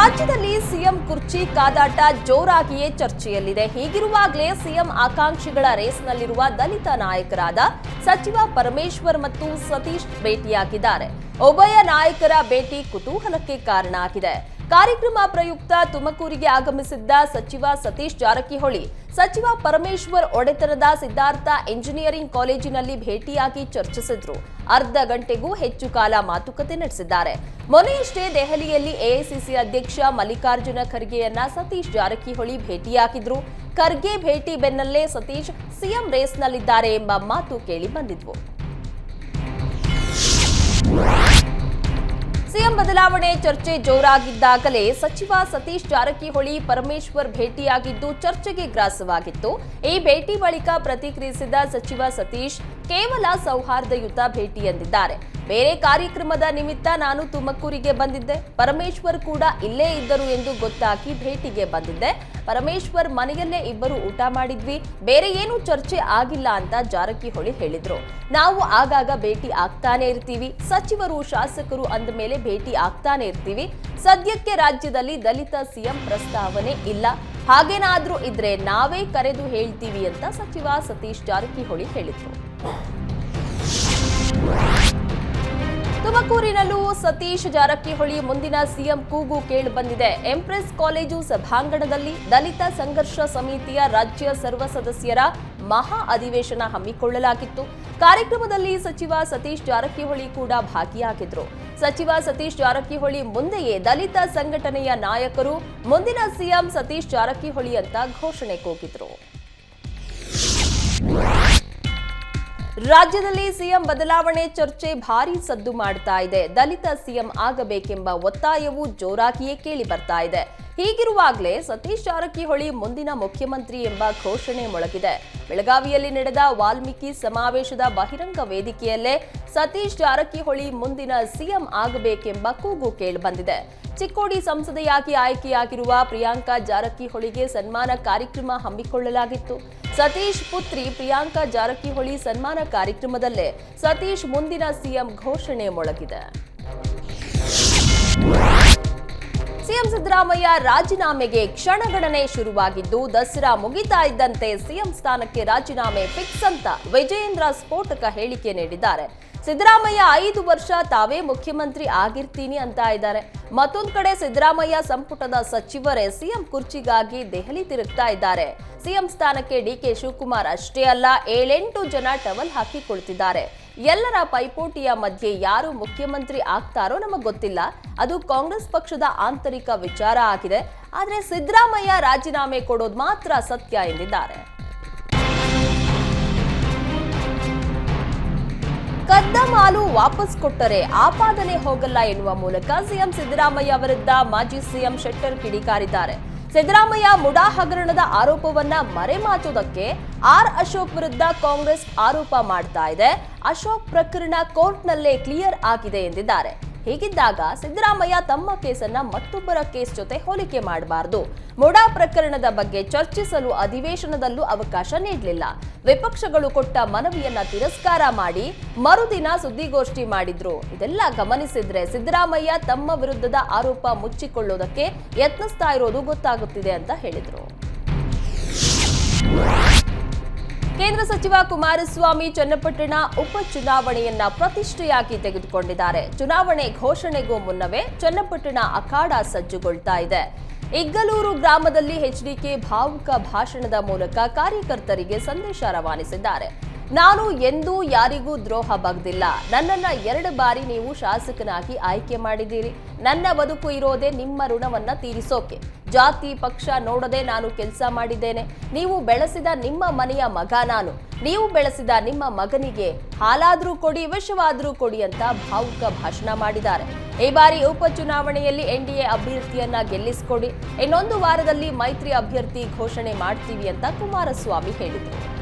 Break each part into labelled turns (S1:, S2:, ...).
S1: ರಾಜ್ಯದಲ್ಲಿ ಸಿಎಂ ಕುರ್ಚಿ ಕಾದಾಟ ಜೋರಾಗಿಯೇ ಚರ್ಚೆಯಲ್ಲಿದೆ. ಹೀಗಿರುವಾಗಲೇ ಸಿಎಂ ಆಕಾಂಕ್ಷಿಗಳ ರೇಸ್ನಲ್ಲಿರುವ ದಲಿತ ನಾಯಕರಾದ ಸಚಿವ ಪರಮೇಶ್ವರ್ ಮತ್ತು ಸತೀಶ್ ಭೇಟಿಯಾಗಿದ್ದಾರೆ. ಉಭಯ ನಾಯಕರ ಭೇಟಿ ಕುತೂಹಲಕ್ಕೆ ಕಾರಣ ಆಗಿದೆ. ಕಾರ್ಯಕ್ರಮ ಪ್ರಯುಕ್ತ ತುಮಕೂರಿಗೆ ಆಗಮಿಸಿದ್ದ ಸಚಿವ ಸತೀಶ್ ಜಾರಕಿಹೊಳಿ, ಸಚಿವ ಪರಮೇಶ್ವರ್ ಒಡೆತನದ ಸಿದ್ಧಾರ್ಥ ಎಂಜಿನಿಯರಿಂಗ್ ಕಾಲೇಜಿನಲ್ಲಿ ಭೇಟಿಯಾಗಿ ಚರ್ಚಿಸಿದ್ರು. ಅರ್ಧ ಗಂಟೆಗೂ ಹೆಚ್ಚು ಕಾಲ ಮಾತುಕತೆ ನಡೆಸಿದ್ದಾರೆ. ಮೊನ್ನೆಯಷ್ಟೇ ದೆಹಲಿಯಲ್ಲಿ ಎಐಸಿಸಿ ಅಧ್ಯಕ್ಷ ಮಲ್ಲಿಕಾರ್ಜುನ ಖರ್ಗೆಯನ್ನ ಸತೀಶ್ ಜಾರಕಿಹೊಳಿ ಭೇಟಿಯಾಗಿದ್ರು. ಖರ್ಗೆ ಭೇಟಿ ಬೆನ್ನಲ್ಲೇ ಸತೀಶ್ ಸಿಎಂ ರೇಸ್ನಲ್ಲಿದ್ದಾರೆ ಎಂಬ ಮಾತು ಕೇಳಿ ಬಂದಿದ್ವು. ಸಿಎಂ ಬದಲಾವಣೆ ಚರ್ಚೆ ಜೋರಾಗಿದ್ದಾಗಲೇ ಸಚಿವ ಸತೀಶ್ ಜಾರಕಿಹೊಳಿ ಪರಮೇಶ್ವರ್ ಭೇಟಿಯಾಗಿದ್ದು ಚರ್ಚೆಗೆ ಗ್ರಾಸವಾಗಿತ್ತು. ಈ ಭೇಟಿ ಬಳಿಕ ಪ್ರತಿಕ್ರಿಯಿಸಿದ ಸಚಿವ ಸತೀಶ್ ಕೇವಲ ಸೌಹಾರ್ದಯುತ ಭೇಟಿ ಎಂದಿದ್ದಾರೆ. ಬೇರೆ ಕಾರ್ಯಕ್ರಮದ ನಿಮಿತ್ತ ನಾನು ತುಮಕೂರಿಗೆ ಬಂದಿದ್ದೆ. ಪರಮೇಶ್ವರ್ ಕೂಡ ಇಲ್ಲೇ ಇದ್ದರು ಎಂದು ಗೊತ್ತಾಗಿ ಭೇಟಿಗೆ ಬಂದಿದ್ದೆ. ಪರಮೇಶ್ವರ್ ಮನೆಯಲ್ಲೇ ಇಬ್ಬರು ಊಟ ಮಾಡಿದ್ವಿ. ಬೇರೆ ಏನು ಚರ್ಚೆ ಆಗಿಲ್ಲ ಅಂತ ಜಾರಕಿಹೊಳಿ ಹೇಳಿದ್ರು. ನಾವು ಆಗಾಗ ಭೇಟಿ ಆಗ್ತಾನೆ ಇರ್ತೀವಿ. ಸಚಿವರು, ಶಾಸಕರು ಅಂದ ಮೇಲೆ ಭೇಟಿ ಆಗ್ತಾನೆ ಇರ್ತೀವಿ. ಸದ್ಯಕ್ಕೆ ರಾಜ್ಯದಲ್ಲಿ ದಲಿತ ಸಿಎಂ ಪ್ರಸ್ತಾವನೆ ಇಲ್ಲ. ಹಾಗೇನಾದ್ರೂ ಇದ್ರೆ ನಾವೇ ಕರೆದು ಹೇಳ್ತೀವಿ ಅಂತ ಸಚಿವ ಸತೀಶ್ ಜಾರಕಿಹೊಳಿ ಹೇಳಿದ್ರು. ತುಮಕೂರಿನಲ್ಲೂ ಸತೀಶ್ ಜಾರಕಿಹೊಳಿ ಮುಂದಿನ ಸಿಎಂ ಕೂಗು ಕೇಳಿಬಂದಿದೆ ಎಂಪ್ರೆಸ್ ಕಾಲೇಜು ಸಭಾಂಗಣದಲ್ಲಿ ದಲಿತ ಸಂಘರ್ಷ ಸಮಿತಿಯ ರಾಜ್ಯ ಸರ್ವ ಸದಸ್ಯರ ಮಹಾ ಅಧಿವೇಶನ ಹಮ್ಮಿಕೊಳ್ಳಲಾಗಿತ್ತು. ಕಾರ್ಯಕ್ರಮದಲ್ಲಿ ಸಚಿವ ಸತೀಶ್ ಜಾರಕಿಹೊಳಿ ಕೂಡ ಭಾಗಿಯಾಗಿದ್ರು. ಸಚಿವ ಸತೀಶ್ ಜಾರಕಿಹೊಳಿ ಮುಂದೆಯೇ ದಲಿತ ಸಂಘಟನೆಯ ನಾಯಕರು ಮುಂದಿನ ಸಿಎಂ ಸತೀಶ್ ಜಾರಕಿಹೊಳಿ ಅಂತ ಘೋಷಣೆ ಕೂಗಿದ್ರು. ರಾಜ್ಯದಲ್ಲಿ ಸಿಎಂ ಬದಲಾವಣೆ ಚರ್ಚೆ ಭಾರಿ ಸದ್ದು ಮಾಡ್ತಾ ಇದೆ. ದಲಿತ ಸಿಎಂ ಆಗಬೇಕೆಂಬ ಒತ್ತಾಯವು ಜೋರಾಗಿಯೇ ಕೇಳಿ ಬರ್ತಾ ಇದೆ. ಹೀಗಿರುವಾಗಲೇ ಸತೀಶ್ ಜಾರಕಿಹೊಳಿ ಮುಂದಿನ ಮುಖ್ಯಮಂತ್ರಿ ಎಂಬ ಘೋಷಣೆ ಮೊಳಗಿದೆ. ಬೆಳಗಾವಿಯಲ್ಲಿ ನಡೆದ ವಾಲ್ಮೀಕಿ ಸಮಾವೇಶದ ಬಹಿರಂಗ ವೇದಿಕೆಯಲ್ಲೇ ಸತೀಶ್ ಜಾರಕಿಹೊಳಿ ಮುಂದಿನ ಸಿಎಂ ಆಗಬೇಕೆಂಬ ಕೂಗು ಕೇಳಿಬಂದಿದೆ. ಚಿಕ್ಕೋಡಿ ಸಂಸದೆಯಾಗಿ ಆಯ್ಕೆಯಾಗಿರುವ ಪ್ರಿಯಾಂಕಾ ಜಾರಕಿಹೊಳಿಗೆ ಸನ್ಮಾನ ಕಾರ್ಯಕ್ರಮ ಹಮ್ಮಿಕೊಳ್ಳಲಾಗಿತ್ತು. ಸತೀಶ್ ಪುತ್ರಿ ಪ್ರಿಯಾಂಕಾ ಜಾರಕಿಹೊಳಿ ಸನ್ಮಾನ ಕಾರ್ಯಕ್ರಮದಲ್ಲೇ ಸತೀಶ್ ಮುಂದಿನ ಸಿಎಂ ಘೋಷಣೆ ಮೊಳಗಿದೆ. ಸಿಎಂ ಸಿದ್ದರಾಮಯ್ಯ ರಾಜೀನಾಮೆಗೆ ಕ್ಷಣಗಣನೆ ಶುರುವಾಗಿದ್ದು, ದಸರಾ ಮುಗಿತಾ ಇದ್ದಂತೆ ಸಿಎಂ ಸ್ಥಾನಕ್ಕೆ ರಾಜೀನಾಮೆ ಫಿಕ್ಸ್ ಅಂತ ವಿಜಯೇಂದ್ರ ಸ್ಫೋಟಕ ಹೇಳಿಕೆ ನೀಡಿದ್ದಾರೆ. ಸಿದ್ದರಾಮಯ್ಯ ಐದು ವರ್ಷ ತಾವೇ ಮುಖ್ಯಮಂತ್ರಿ ಆಗಿರ್ತೀನಿ ಅಂತ ಇದ್ದಾರೆ. ಮತ್ತೊಂದು ಕಡೆ ಸಿದ್ದರಾಮಯ್ಯ ಸಂಪುಟದ ಸಚಿವರೇ ಸಿಎಂ ಕುರ್ಚಿಗಾಗಿ ದೆಹಲಿ ತಿರುಗ್ತಾ ಇದ್ದಾರೆ. ಸಿಎಂ ಸ್ಥಾನಕ್ಕೆ ಡಿ ಕೆ ಶಿವಕುಮಾರ್ ಅಷ್ಟೇ ಅಲ್ಲ, ಏಳೆಂಟು ಜನ ಟವಲ್ ಹಾಕಿ ಕುಳಿತಿದ್ದಾರೆ ಎಲ್ಲರ ಪೈಪೋಟಿಯ ಮಧ್ಯೆ ಯಾರು ಮುಖ್ಯಮಂತ್ರಿ ಆಗ್ತಾರೋ ನಮಗೆ ಗೊತ್ತಿಲ್ಲ. ಅದು ಕಾಂಗ್ರೆಸ್ ಪಕ್ಷದ ಆಂತರಿಕ ವಿಚಾರ ಆಗಿದೆ. ಆದರೆ ಸಿದ್ದರಾಮಯ್ಯ ರಾಜೀನಾಮೆ ಕೊಡೋದು ಮಾತ್ರ ಸತ್ಯ ಎಂದಿದ್ದಾರೆ. ಕದ್ದ ಮಾಲು ವಾಪಸ್ ಕೊಟ್ಟರೆ ಆಪಾದನೆ ಹೋಗಲ್ಲ ಎನ್ನುವ ಮೂಲಕ ಸಿಎಂ ಸಿದ್ದರಾಮಯ್ಯ ವಿರುದ್ಧ ಮಾಜಿ ಸಿಎಂ ಶೆಟ್ಟರ್ ಕಿಡಿಕಾರಿದ್ದಾರೆ. ಸಿದ್ದರಾಮಯ್ಯ ಮುಡಾ ಹಗರಣದ ಆರೋಪವನ್ನ ಮರೆಮಾಚುವುದಕ್ಕೆ ಆರ್ ಅಶೋಕ್ ವಿರುದ್ಧ ಕಾಂಗ್ರೆಸ್ ಆರೋಪ ಮಾಡ್ತಾ ಇದೆ. ಅಶೋಕ್ ಪ್ರಕರಣ ಕೋರ್ಟ್ನಲ್ಲೇ ಕ್ಲಿಯರ್ ಆಗಿದೆ ಎಂದಿದ್ದಾರೆ. ಹೀಗಿದ್ದಾಗ ಸಿದ್ದರಾಮಯ್ಯ ತಮ್ಮ ಕೇಸನ್ನ ಮತ್ತೊಬ್ಬರ ಕೇಸ್ ಜೊತೆ ಹೋಲಿಕೆ ಮಾಡಬಾರದು. ಮೊಡಾ ಪ್ರಕರಣದ ಬಗ್ಗೆ ಚರ್ಚಿಸಲು ಅಧಿವೇಶನದಲ್ಲೂ ಅವಕಾಶ ನೀಡಲಿಲ್ಲ. ವಿಪಕ್ಷಗಳು ಕೊಟ್ಟ ಮನವಿಯನ್ನ ತಿರಸ್ಕಾರ ಮಾಡಿ ಮರುದಿನ ಸುದ್ದಿಗೋಷ್ಠಿ ಮಾಡಿದ್ರು. ಇದೆಲ್ಲ ಗಮನಿಸಿದ್ರೆ ಸಿದ್ದರಾಮಯ್ಯ ತಮ್ಮ ವಿರುದ್ಧದ ಆರೋಪ ಮುಚ್ಚಿಕೊಳ್ಳೋದಕ್ಕೆ ಯತ್ನಿಸ್ತಾ ಇರೋದು ಗೊತ್ತಾಗುತ್ತಿದೆ ಅಂತ ಹೇಳಿದ್ರು. ಕೇಂದ್ರ ಸಚಿವ ಕುಮಾರಸ್ವಾಮಿ ಚನ್ನಪಟ್ಟಣ ಉಪಚುನಾವಣೆಯನ್ನ ಪ್ರತಿಷ್ಠೆಯಾಗಿ ತೆಗೆದುಕೊಂಡಿದ್ದಾರೆ. ಚುನಾವಣೆ ಘೋಷಣೆಗೂ ಮುನ್ನವೇ ಚನ್ನಪಟ್ಟಣ ಅಖಾಡ ಸಜ್ಜುಗೊಳ್ತಾ ಇದೆ. ಇಗ್ಗಲೂರು ಗ್ರಾಮದಲ್ಲಿ ಎಚ್ಡಿಕೆ ಭಾವುಕ ಭಾಷಣದ ಮೂಲಕ ಕಾರ್ಯಕರ್ತರಿಗೆ ಸಂದೇಶ ರವಾನಿಸಿದ್ದಾರೆ. ನಾನು ಎಂದೂ ಯಾರಿಗೂ ದ್ರೋಹ ಬಗ್ದಿಲ್ಲ. ನನ್ನನ್ನ ಎರಡು ಬಾರಿ ನೀವು ಶಾಸಕನಾಗಿ ಆಯ್ಕೆ ಮಾಡಿದ್ದೀರಿ. ನನ್ನ ಬದುಕು ಇರೋದೇ ನಿಮ್ಮ ಋಣವನ್ನ ತೀರಿಸೋಕೆ. ಜಾತಿ, ಪಕ್ಷ ನೋಡದೆ ನಾನು ಕೆಲಸ ಮಾಡಿದ್ದೇನೆ. ನೀವು ಬೆಳೆಸಿದ ನಿಮ್ಮ ಮನೆಯ ಮಗ ನಾನು. ನೀವು ಬೆಳೆಸಿದ ನಿಮ್ಮ ಮಗನಿಗೆ ಹಾಲಾದ್ರೂ ಕೊಡಿ, ವಿಷವಾದ್ರೂ ಕೊಡಿ ಅಂತ ಭಾವುಕ ಭಾಷಣ ಮಾಡಿದ್ದಾರೆ. ಈ ಬಾರಿ ಉಪಚುನಾವಣೆಯಲ್ಲಿ ಎ ಅಭ್ಯರ್ಥಿಯನ್ನ ಗೆಲ್ಲಿಸಿಕೊಡಿ. ಇನ್ನೊಂದು ವಾರದಲ್ಲಿ ಮೈತ್ರಿ ಅಭ್ಯರ್ಥಿ ಘೋಷಣೆ ಮಾಡ್ತೀವಿ ಅಂತ ಕುಮಾರಸ್ವಾಮಿ ಹೇಳಿದರು.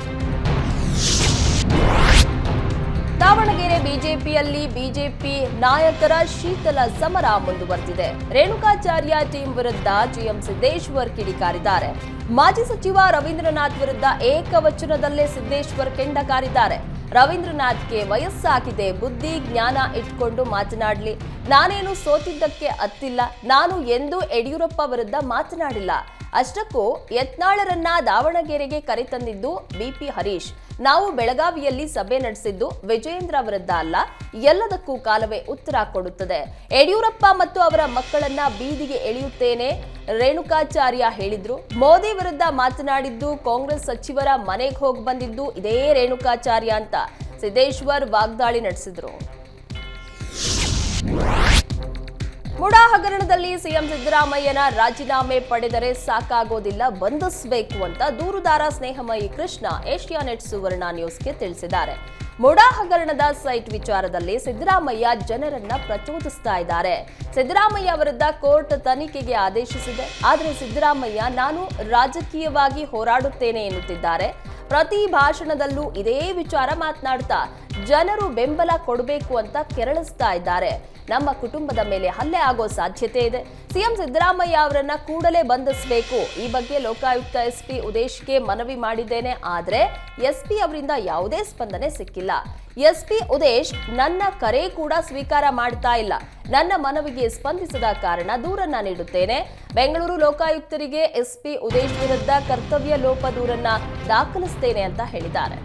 S1: ದಾವಣಗೆರೆ ಬಿಜೆಪಿಯಲ್ಲಿ ಬಿಜೆಪಿ ನಾಯಕರ ಶೀತಲ ಸಮರ ಮುಂದುವರೆದಿದೆ. ರೇಣುಕಾಚಾರ್ಯ ಟೀಂ ವಿರುದ್ಧ ಜಿಎಂ ಸಿದ್ದೇಶ್ವರ್ ಕಿಡಿಕಾರಿದ್ದಾರೆ. ಮಾಜಿ ಸಚಿವ ರವೀಂದ್ರನಾಥ್ ವಿರುದ್ಧ ಏಕವಚನದಲ್ಲೇ ಸಿದ್ದೇಶ್ವರ್ ಕೆಂಡ ಕಾರಿದ್ದಾರೆ ರವೀಂದ್ರನಾಥ್ಗೆ ವಯಸ್ಸಾಗಿದೆ, ಬುದ್ಧಿ, ಜ್ಞಾನ ಇಟ್ಕೊಂಡು ಮಾತನಾಡಲಿ. ನಾನೇನು ಸೋತಿದ್ದಕ್ಕೆ ಅತ್ತಿಲ್ಲ, ನಾನು ಎಂದೂ ಯಡಿಯೂರಪ್ಪ ವಿರುದ್ಧ ಮಾತನಾಡಿಲ್ಲ. ಅಷ್ಟಕ್ಕೂ ಯತ್ನಾಳರನ್ನ ದಾವಣಗೆರೆಗೆ ಕರೆತಂದಿದ್ದು ಬಿಪಿ ಹರೀಶ್. ನಾವು ಬೆಳಗಾವಿಯಲ್ಲಿ ಸಭೆ ನಡೆಸಿದ್ದು ವಿಜಯೇಂದ್ರ ವಿರುದ್ಧ ಅಲ್ಲ, ಎಲ್ಲದಕ್ಕೂ ಕಾಲವೇ ಉತ್ತರ ಕೊಡುತ್ತದೆ. ಯಡಿಯೂರಪ್ಪ ಮತ್ತು ಅವರ ಮಕ್ಕಳನ್ನ ಬೀದಿಗೆ ಎಳೆಯುತ್ತೇನೆ, ರೇಣುಕಾಚಾರ್ಯ ಹೇಳಿದ್ರು. ಮೋದಿ ವಿರುದ್ಧ ಮಾತನಾಡಿದ್ದು ಕಾಂಗ್ರೆಸ್ ಸಚಿವರ ಮನೆಗೆ ಹೋಗಿ ಬಂದಿದ್ದು ಇದೇ ರೇಣುಕಾಚಾರ್ಯ ಅಂತ ಸಿದ್ದೇಶ್ವರ್ ವಾಗ್ದಾಳಿ ನಡೆಸಿದ್ರು. ಮುಡಾ ಹಗರಣದಲ್ಲಿ ಸಿಎಂ ಸಿದ್ದರಾಮಯ್ಯನ ರಾಜೀನಾಮೆ ಪಡೆದರೆ ಸಾಕಾಗೋದಿಲ್ಲ, ಬಂಧಿಸಬೇಕು ಅಂತ ದೂರುದಾರ ಸ್ನೇಹಮಯಿ ಕೃಷ್ಣ ಏಷ್ಯಾನೆಟ್ ಸುವರ್ಣ ನ್ಯೂಸ್ಗೆ ತಿಳಿಸಿದ್ದಾರೆ. ಮುಡಾ ಹಗರಣದ ಸೈಟ್ ವಿಚಾರದಲ್ಲಿ ಸಿದ್ದರಾಮಯ್ಯ ಜನರನ್ನ ಪ್ರಚೋದಿಸ್ತಾ ಇದ್ದಾರೆ. ಸಿದ್ದರಾಮಯ್ಯ ವಿರುದ್ಧ ಕೋರ್ಟ್ ತನಿಖೆಗೆ ಆದೇಶಿಸಿದೆ. ಆದರೆ ಸಿದ್ದರಾಮಯ್ಯ, ನಾನು ರಾಜಕೀಯವಾಗಿ ಹೋರಾಡುತ್ತೇನೆ ಎನ್ನುತ್ತಿದ್ದಾರೆ. ಪ್ರತಿ ಭಾಷಣದಲ್ಲೂ ಇದೇ ವಿಚಾರ ಮಾತನಾಡ್ತಾ ಜನರು ಬೆಂಬಲ ಕೊಡಬೇಕು ಅಂತ ಕೆರಳಿಸ್ತಾ ಇದ್ದಾರೆ. ನಮ್ಮ ಕುಟುಂಬದ ಮೇಲೆ ಹಲ್ಲೆ ಆಗೋ ಸಾಧ್ಯತೆ ಇದೆ. ಸಿಎಂ ಸಿದ್ದರಾಮಯ್ಯ ಅವರನ್ನ ಕೂಡಲೇ ಬಂಧಿಸಬೇಕು. ಈ ಬಗ್ಗೆ ಲೋಕಾಯುಕ್ತ ಎಸ್ಪಿ ಉದೇಶ್ಗೆ ಮನವಿ ಮಾಡಿದ್ದೇನೆ. ಆದರೆ ಎಸ್ಪಿ ಅವರಿಂದ ಯಾವುದೇ ಸ್ಪಂದನೆ ಸಿಕ್ಕಿಲ್ಲ. ಎಸ್ಪಿ ಉದೇಶ್, ನನ್ನ ಕರೆ ಕೂಡ ಸ್ವೀಕಾರ ಮಾಡ್ತಾ ಇಲ್ಲ. ನನ್ನ ಮನವಿಗೆ ಸ್ಪಂದಿಸದ ಕಾರಣ ದೂರನ್ನ ನೀಡುತ್ತೇನೆ. ಬೆಂಗಳೂರು ಲೋಕಾಯುಕ್ತರಿಗೆ ಎಸ್ಪಿ ಉದೇಶ್ ವಿರುದ್ಧ ಕರ್ತವ್ಯ ಲೋಪ ದೂರನ್ನ ದಾಖಲಿಸ್ತೇನೆ ಅಂತ ಹೇಳಿದ್ದಾರೆ.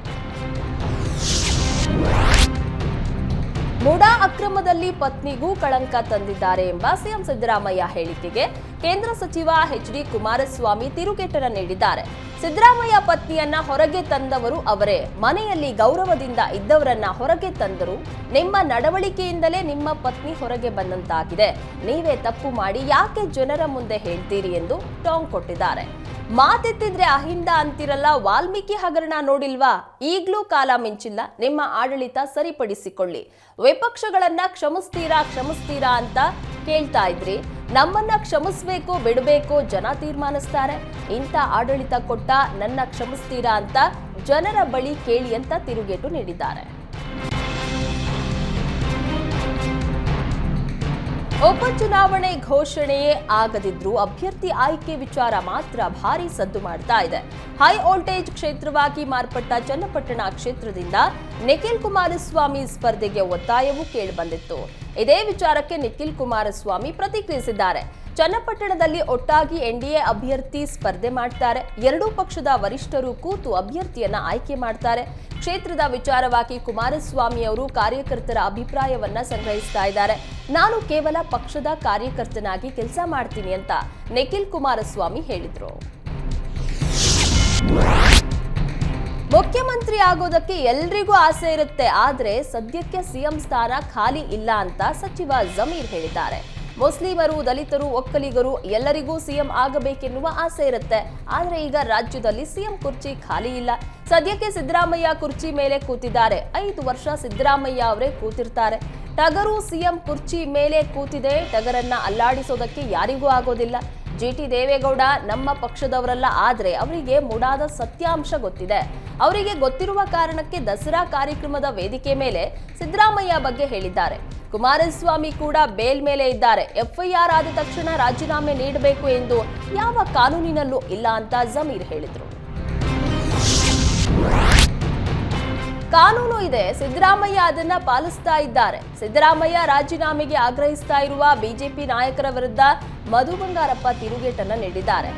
S1: ಮುಡಾ ಅಕ್ರಮದಲ್ಲಿ ಪತ್ನಿಗೂ ಕಳಂಕ ತಂದಿದ್ದಾರೆ ಎಂಬ ಸಿಎಂ ಸಿದ್ದರಾಮಯ್ಯ ಹೇಳಿಕೆಗೆ ಕೇಂದ್ರ ಸಚಿವ ಎಚ್ ಡಿ ಕುಮಾರಸ್ವಾಮಿ ತಿರುಗೇಟನ ನೀಡಿದ್ದಾರೆ. ಸಿದ್ದರಾಮಯ್ಯ ಪತ್ನಿಯನ್ನ ಹೊರಗೆ ತಂದವರು ಅವರೇ. ಮನೆಯಲ್ಲಿ ಗೌರವದಿಂದ ಇದ್ದವರನ್ನ ಹೊರಗೆ ತಂದರು ನಿಮ್ಮ ನಡವಳಿಕೆಯಿಂದಲೇ ನಿಮ್ಮ ಪತ್ನಿ ಹೊರಗೆ ಬಂದಂತಾಗಿದೆ. ನೀವೇ ತಪ್ಪು ಮಾಡಿ ಯಾಕೆ ಜನರ ಮುಂದೆ ಹೇಳ್ತೀರಿ ಎಂದು ಟಾಂಗ್ ಕೊಟ್ಟಿದ್ದಾರೆ. ಮಾತೆತ್ತಿದ್ರೆ ಅಹಿಂದ ಅಂತಿರಲ್ಲ, ವಾಲ್ಮೀಕಿ ಹಗರಣ ನೋಡಿಲ್ವಾ? ಈಗ್ಲೂ ಕಾಲ ಮಿಂಚಿಲ್ಲ, ನಿಮ್ಮ ಆಡಳಿತ ಸರಿಪಡಿಸಿಕೊಳ್ಳಿ. ವಿಪಕ್ಷಗಳನ್ನ ಕ್ಷಮಿಸ್ತೀರಾ ಕ್ಷಮಿಸ್ತೀರಾ ಅಂತ ಕೇಳ್ತಾ ಇದ್ರಿ. ನಮ್ಮನ್ನ ಕ್ಷಮಿಸ್ಬೇಕು, ಬಿಡಬೇಕು ಜನ ತೀರ್ಮಾನಿಸ್ತಾರೆ. ಇಂಥ ಆಡಳಿತ ಕೊಟ್ಟ ನನ್ನ ಕ್ಷಮಿಸ್ತೀರಾ ಅಂತ ಜನರ ಬಳಿ ಕೇಳಿ ಅಂತ ತಿರುಗೇಟು ನೀಡಿದ್ದಾರೆ. ಉಪಚುನಾವಣೆ ಘೋಷಣೆಯೇ ಆಗದಿದ್ರು ಅಭ್ಯರ್ಥಿ ಆಯ್ಕೆ ವಿಚಾರ ಮಾತ್ರ ಭಾರಿ ಸದ್ದು ಮಾಡ್ತಾ ಇದೆ. ಹೈ ವೋಲ್ಟೇಜ್ ಕ್ಷೇತ್ರವಾಗಿ ಮಾರ್ಪಟ್ಟ ಚನ್ನಪಟ್ಟಣ ಕ್ಷೇತ್ರದಿಂದ ನಿಖಿಲ್ ಕುಮಾರಸ್ವಾಮಿ ಸ್ಪರ್ಧೆಗೆ ಒತ್ತಾಯವೂ ಕೇಳಿಬಂದಿತ್ತು ಇದೇ ವಿಚಾರಕ್ಕೆ ನಿಖಿಲ್ ಕುಮಾರಸ್ವಾಮಿ ಪ್ರತಿಕ್ರಿಯಿಸಿದ್ದಾರೆ. ಚನ್ನಪಟ್ಟಣದಲ್ಲಿ ಒಟ್ಟಾಗಿ ಎನ್ಡಿಎ ಅಭ್ಯರ್ಥಿ ಸ್ಪರ್ಧೆ ಮಾಡ್ತಾರೆ. ಎರಡೂ ಪಕ್ಷದ ವರಿಷ್ಠರು ಕೂತು ಅಭ್ಯರ್ಥಿಯನ್ನ ಆಯ್ಕೆ ಮಾಡ್ತಾರೆ. ಕ್ಷೇತ್ರದ ವಿಚಾರವಾಗಿ ಕುಮಾರಸ್ವಾಮಿ ಅವರು ಕಾರ್ಯಕರ್ತರ ಅಭಿಪ್ರಾಯವನ್ನ ಸಂಗ್ರಹಿಸ್ತಾ ಇದ್ದಾರೆ. ನಾನು ಕೇವಲ ಪಕ್ಷದ ಕಾರ್ಯಕರ್ತನಾಗಿ ಕೆಲಸ ಮಾಡ್ತೀನಿ ಅಂತ ನಿಖಿಲ್ ಕುಮಾರಸ್ವಾಮಿ ಹೇಳಿದರು. ಮುಖ್ಯಮಂತ್ರಿ ಆಗೋದಕ್ಕೆ ಎಲ್ರಿಗೂ ಆಸೆ ಇರುತ್ತೆ. ಆದರೆ ಸದ್ಯಕ್ಕೆ ಸಿಎಂ ಸ್ಥಾನ ಖಾಲಿ ಇಲ್ಲ ಅಂತ ಸಚಿವ ಜಮೀರ್ ಹೇಳಿದ್ದಾರೆ. ಮುಸ್ಲಿಮರು, ದಲಿತರು, ಒಕ್ಕಲಿಗರು ಎಲ್ಲರಿಗೂ ಸಿಎಂ ಆಗಬೇಕೆನ್ನುವ ಆಸೆ ಇರುತ್ತೆ. ಆದರೆ ಈಗ ರಾಜ್ಯದಲ್ಲಿ ಸಿಎಂ ಕುರ್ಚಿ ಖಾಲಿ ಇಲ್ಲ. ಸದ್ಯಕ್ಕೆ ಸಿದ್ದರಾಮಯ್ಯ ಕುರ್ಚಿ ಮೇಲೆ ಕೂತಿದ್ದಾರೆ. ಐದು ವರ್ಷ ಸಿದ್ದರಾಮಯ್ಯ ಅವರೇ ಕೂತಿರ್ತಾರೆ. ಟಗರು ಸಿಎಂ ಕುರ್ಚಿ ಮೇಲೆ ಕೂತಿದೆ. ಟಗರನ್ನ ಅಲ್ಲಾಡಿಸೋದಕ್ಕೆ ಯಾರಿಗೂ ಆಗೋದಿಲ್ಲ. ಜಿಟಿ ದೇವೇಗೌಡ ನಮ್ಮ ಪಕ್ಷದವರಲ್ಲ, ಆದರೆ ಅವರಿಗೆ ಮುಡಾದ ಸತ್ಯಾಂಶ ಗೊತ್ತಿದೆ. ಅವರಿಗೆ ಗೊತ್ತಿರುವ ಕಾರಣಕ್ಕೆ ದಸರಾ ಕಾರ್ಯಕ್ರಮದ ವೇದಿಕೆ ಮೇಲೆ ಸಿದ್ದರಾಮಯ್ಯ ಬಗ್ಗೆ ಹೇಳಿದ್ದಾರೆ. ಕುಮಾರಸ್ವಾಮಿ ಕೂಡ ಬೇಲ್ ಮೇಲೆ ಇದ್ದಾರೆ. ಎಫ್ಐಆರ್ ಆದ ತಕ್ಷಣ ರಾಜೀನಾಮೆ ನೀಡಬೇಕು ಎಂದು ಯಾವ ಕಾನೂನಿನಲ್ಲೂ ಇಲ್ಲ ಅಂತ ಜಮೀರ್ ಹೇಳಿದ್ರು. ಕಾನೂನು ಇದೆ. ಸಿದ್ದರಾಮಯ್ಯ ಅದನ್ನ ಪಾಲಿಸ್ತಾ ಇದ್ದಾರೆ. ಸಿದ್ದರಾಮಯ್ಯ ರಾಜೀನಾಮೆಗೆ ಆಗ್ರಹಿಸ್ತಾ ಇರುವ ಬಿಜೆಪಿ ನಾಯಕರ ವಿರುದ್ಧ ಮಧು ಬಂಗಾರಪ್ಪ ತಿರುಗೇಟನ್ನ ನೀಡಿದ್ದಾರೆ.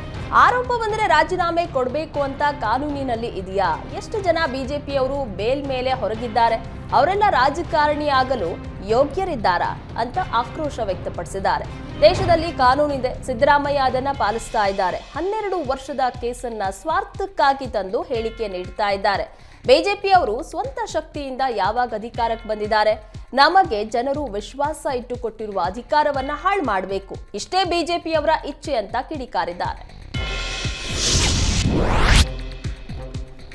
S1: ಆರೋಪ ಬಂದರೆ ರಾಜೀನಾಮೆ ಕೊಡಬೇಕು ಅಂತ ಕಾನೂನಿನಲ್ಲಿ ಇದೆಯಾ? ಎಷ್ಟು ಜನ ಬಿಜೆಪಿಯವರು ಬೇಲ್ ಮೇಲೆ ಹೊರಗಿದ್ದಾರೆ? ಅವರೆಲ್ಲ ರಾಜಕಾರಣಿ ಆಗಲು ಯೋಗ್ಯರಿದ್ದಾರಾ ಅಂತ ಆಕ್ರೋಶ ವ್ಯಕ್ತಪಡಿಸಿದ್ದಾರೆ. ದೇಶದಲ್ಲಿ ಕಾನೂನಿದೆ ಸಿದ್ದರಾಮಯ್ಯ ಅದನ್ನ ಪಾಲಿಸ್ತಾ ಇದ್ದಾರೆ. ಹನ್ನೆರಡು ವರ್ಷದ ಕೇಸನ್ನ ಸ್ವಾರ್ಥಕ್ಕಾಗಿ ತಂದು ಹೇಳಿಕೆ ನೀಡ್ತಾ ಇದ್ದಾರೆ. ಬಿಜೆಪಿಯವರು ಸ್ವಂತ ಶಕ್ತಿಯಿಂದ ಯಾವಾಗ ಅಧಿಕಾರಕ್ಕೆ ಬಂದಿದ್ದಾರೆ? ನಮಗೆ ಜನರು ವಿಶ್ವಾಸ ಇಟ್ಟುಕೊಟ್ಟಿರುವ ಅಧಿಕಾರವನ್ನ ಹಾಳು ಮಾಡಬೇಕು. ಇಷ್ಟೇ ಬಿಜೆಪಿಯವರ ಇಚ್ಛೆ ಅಂತ ಕಿಡಿಕಾರಿದ್ದಾರೆ.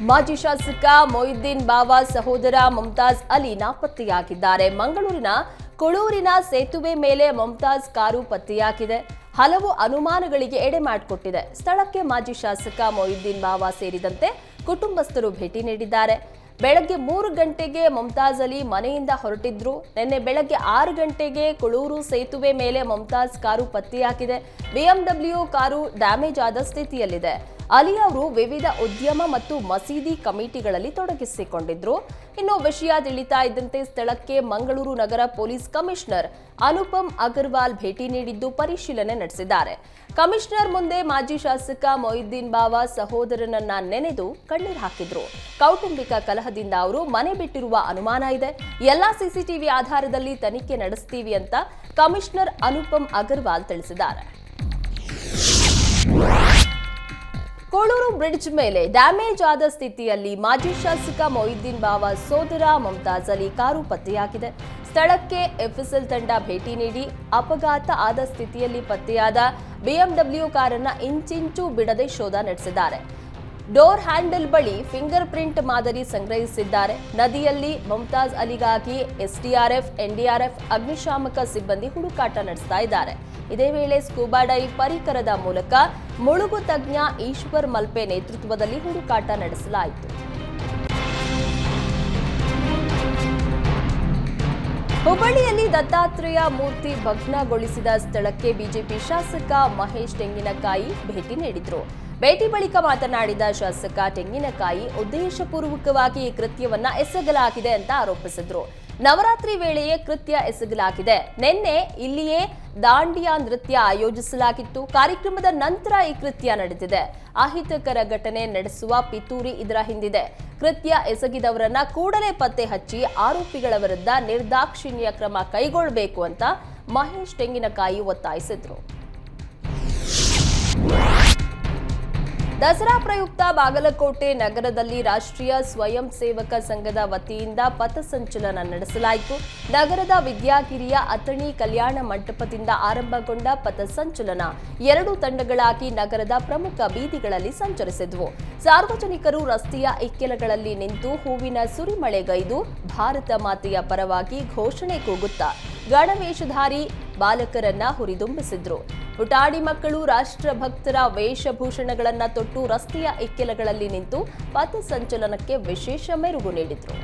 S1: ಮಾಜಿ ಶಾಸಕ ಮೊಹಿದ್ದೀನ್ ಬಾವಾ ಸಹೋದರ ಮುಮ್ತಾಜ್ ಅಲಿ ನಾಪತ್ತೆಯಾಗಿದ್ದಾರೆ. ಮಂಗಳೂರಿನ ಕುಳೂರಿನ ಸೇತುವೆ ಮೇಲೆ ಮುಮ್ತಾಜ್ ಕಾರು ಪತ್ತೆಯಾಗಿದೆ. ಹಲವು ಅನುಮಾನಗಳಿಗೆ ಎಡೆ ಮಾಡಿಕೊಟ್ಟಿದೆ. ಸ್ಥಳಕ್ಕೆ ಮಾಜಿ ಶಾಸಕ ಮೊಹಿದ್ದೀನ್ ಬಾವಾ ಸೇರಿದಂತೆ ಕುಟುಂಬಸ್ಥರು ಭೇಟಿ ನೀಡಿದ್ದಾರೆ. ಬೆಳಗ್ಗೆ ಮೂರು ಗಂಟೆಗೆ ಮಮತಾಜ್ ಅಲಿ ಮನೆಯಿಂದ ಹೊರಟಿದ್ರು. ನಿನ್ನೆ ಬೆಳಗ್ಗೆ ಆರು ಗಂಟೆಗೆ ಕೊಳೂರು ಸೇತುವೆ ಮೇಲೆ ಮಮತಾಜ್ ಕಾರು ಪತ್ತೆಯಾಗಿದೆ. ಬಿಎಂಡಬ್ಲ್ಯೂ ಕಾರು ಡ್ಯಾಮೇಜ್ ಆದ ಸ್ಥಿತಿಯಲ್ಲಿದೆ. ಅಲಿ ಅವರು ವಿವಿಧ ಉದ್ಯಮ ಮತ್ತು ಮಸೀದಿ ಕಮಿಟಿಗಳಲ್ಲಿ ತೊಡಗಿಸಿಕೊಂಡಿದ್ರು. ಇನ್ನು ವಿಷಯ ತಿಳಿತಾ ಇದ್ದಂತೆ ಸ್ಥಳಕ್ಕೆ ಮಂಗಳೂರು ನಗರ ಪೊಲೀಸ್ ಕಮಿಷನರ್ ಅನುಪಮ್ ಅಗರ್ವಾಲ್ ಭೇಟಿ ನೀಡಿದ್ದು ಪರಿಶೀಲನೆ ನಡೆಸಿದ್ದಾರೆ. ಕಮಿಷನರ್ ಮುಂದೆ ಮಾಜಿ ಶಾಸಕ ಮೊಹಿದ್ದೀನ್ ಬಾವಾ ಸಹೋದರನನ್ನ ನೆನೆದು ಕಣ್ಣೀರು ಹಾಕಿದ್ರು. ಕೌಟುಂಬಿಕ ಕಲಹದಿಂದ ಅವರು ಮನೆ ಬಿಟ್ಟಿರುವ ಅನುಮಾನ ಇದೆ. ಎಲ್ಲಾ ಸಿಸಿಟಿವಿ ಆಧಾರದಲ್ಲಿ ತನಿಖೆ ನಡೆಸ್ತೀವಿ ಅಂತ ಕಮಿಷನರ್ ಅನುಪಮ್ ಅಗರ್ವಾಲ್ ತಿಳಿಸಿದ್ದಾರೆ. ಕೋಳೂರು ಬ್ರಿಡ್ಜ್ ಮೇಲೆ ಡ್ಯಾಮೇಜ್ ಆದ ಸ್ಥಿತಿಯಲ್ಲಿ ಮಾಜಿ ಶಾಸಕ ಮೊಹಿದ್ದೀನ್ ಬಾವ ಸೋದರ ಮಮತಾಜ್ ಅಲಿ ಕಾರು ಪತ್ತೆಯಾಗಿದೆ. ಸ್ಥಳಕ್ಕೆ ಎಫ್ಎಸ್ಎಲ್ ತಂಡ ಭೇಟಿ ನೀಡಿ ಅಪಘಾತ ಆದ ಸ್ಥಿತಿಯಲ್ಲಿ ಪತ್ತೆಯಾದ ಬಿಎಂಡಬ್ಲ್ಯೂ ಕಾರನ್ನ ಇಂಚಿಂಚು ಬಿಡದೆ ಶೋಧ ನಡೆಸಿದ್ದಾರೆ. ಡೋರ್ ಹ್ಯಾಂಡಲ್ ಬಳಿ ಫಿಂಗರ್ ಪ್ರಿಂಟ್ ಮಾದರಿ ಸಂಗ್ರಹಿಸಿದ್ದಾರೆ. ನದಿಯಲ್ಲಿ ಮಮತಾಜ್ ಅಲಿಗಾಗಿ ಎಸ್ಡಿಆರ್ಎಫ್, ಎನ್ಡಿಆರ್ಎಫ್ ಅಗ್ನಿಶಾಮಕ ಸಿಬ್ಬಂದಿ ಹುಡುಕಾಟ ನಡೆಸ್ತಾ ಇದ್ದಾರೆ. ಇದೇ ವೇಳೆ ಸ್ಕೂಬಾ ಡೈವ್ ಪರಿಕರದ ಮೂಲಕ ಮುಳುಗು ತಜ್ಞ ಈಶ್ವರ್ ಮಲ್ಪೆ ನೇತೃತ್ವದಲ್ಲಿ ಹುಡುಕಾಟ ನಡೆಸಲಾಯಿತು. ಹುಬ್ಬಳ್ಳಿಯಲ್ಲಿ ದತ್ತಾತ್ರೇಯ ಮೂರ್ತಿ ಭಗ್ನಗೊಳಿಸಿದ ಸ್ಥಳಕ್ಕೆ ಬಿಜೆಪಿ ಶಾಸಕ ಮಹೇಶ್ ತೆಂಗಿನಕಾಯಿ ಭೇಟಿ ನೀಡಿದ್ರು. ಭೇಟಿ ಬಳಿಕ ಮಾತನಾಡಿದ ಶಾಸಕ ತೆಂಗಿನಕಾಯಿ ಉದ್ದೇಶಪೂರ್ವಕವಾಗಿ ಈ ಕೃತ್ಯವನ್ನ ಎಸಗಲಾಗಿದೆ ಅಂತ ಆರೋಪಿಸಿದ್ರು. ನವರಾತ್ರಿ ವೇಳೆಯೇ ಕೃತ್ಯ ಎಸಗಲಾಗಿದೆ. ನಿನ್ನೆ ಇಲ್ಲಿಯೇ ದಾಂಡಿಯಾ ನೃತ್ಯ ಆಯೋಜಿಸಲಾಗಿತ್ತು. ಕಾರ್ಯಕ್ರಮದ ನಂತರ ಈ ಕೃತ್ಯ ನಡೆದಿದೆ. ಅಹಿತಕರ ಘಟನೆ ನಡೆಸುವ ಪಿತೂರಿ ಇದರ ಹಿಂದಿದೆ. ಕೃತ್ಯ ಎಸಗಿದವರನ್ನ ಕೂಡಲೇ ಪತ್ತೆ ಹಚ್ಚಿ ಆರೋಪಿಗಳ ವಿರುದ್ಧ ನಿರ್ದಾಕ್ಷಿಣ್ಯ ಕ್ರಮ ಕೈಗೊಳ್ಳಬೇಕು ಅಂತ ಮಹೇಶ್ ತೆಂಗಿನಕಾಯಿ ಒತ್ತಾಯಿಸಿದ್ರು. ದಸರಾ ಪ್ರಯುಕ್ತ ಬಾಗಲಕೋಟೆ ನಗರದಲ್ಲಿ ರಾಷ್ಟ್ರೀಯ ಸ್ವಯಂ ಸೇವಕ ಸಂಘದ ವತಿಯಿಂದ ಪಥಸಂಚಲನ ನಡೆಸಲಾಯಿತು. ನಗರದ ವಿದ್ಯಾಗಿರಿಯ ಅಥಣಿ ಕಲ್ಯಾಣ ಮಂಟಪದಿಂದ ಆರಂಭಗೊಂಡ ಪಥಸಂಚಲನ ಎರಡು ತಂಡಗಳಾಗಿ ನಗರದ ಪ್ರಮುಖ ಬೀದಿಗಳಲ್ಲಿ ಸಂಚರಿಸಿದ್ವು. ಸಾರ್ವಜನಿಕರು ರಸ್ತೆಯ ಇಕ್ಕೆಲಗಳಲ್ಲಿ ನಿಂತು ಹೂವಿನ ಸುರಿಮಳೆಗೈದು ಭಾರತ ಮಾತೆಯ ಪರವಾಗಿ ಘೋಷಣೆ ಕೂಗುತ್ತಾ ಗಣವೇಷಧಾರಿ ಬಾಲಕರನ್ನ ಹುರಿದುಂಬಿಸಿದ್ರು. ಪುಟಾಡಿ ಮಕ್ಕಳು ರಾಷ್ಟ್ರಭಕ್ತರ ವೇಷಭೂಷಣಗಳನ್ನ ತೊಟ್ಟು ರಸ್ತೆಯ ಇಕ್ಕೆಲಗಳಲ್ಲಿ ನಿಂತು ಪಥಸಂಚಲನಕ್ಕೆ ವಿಶೇಷ ಮೆರುಗು ನೀಡಿದ್ರು.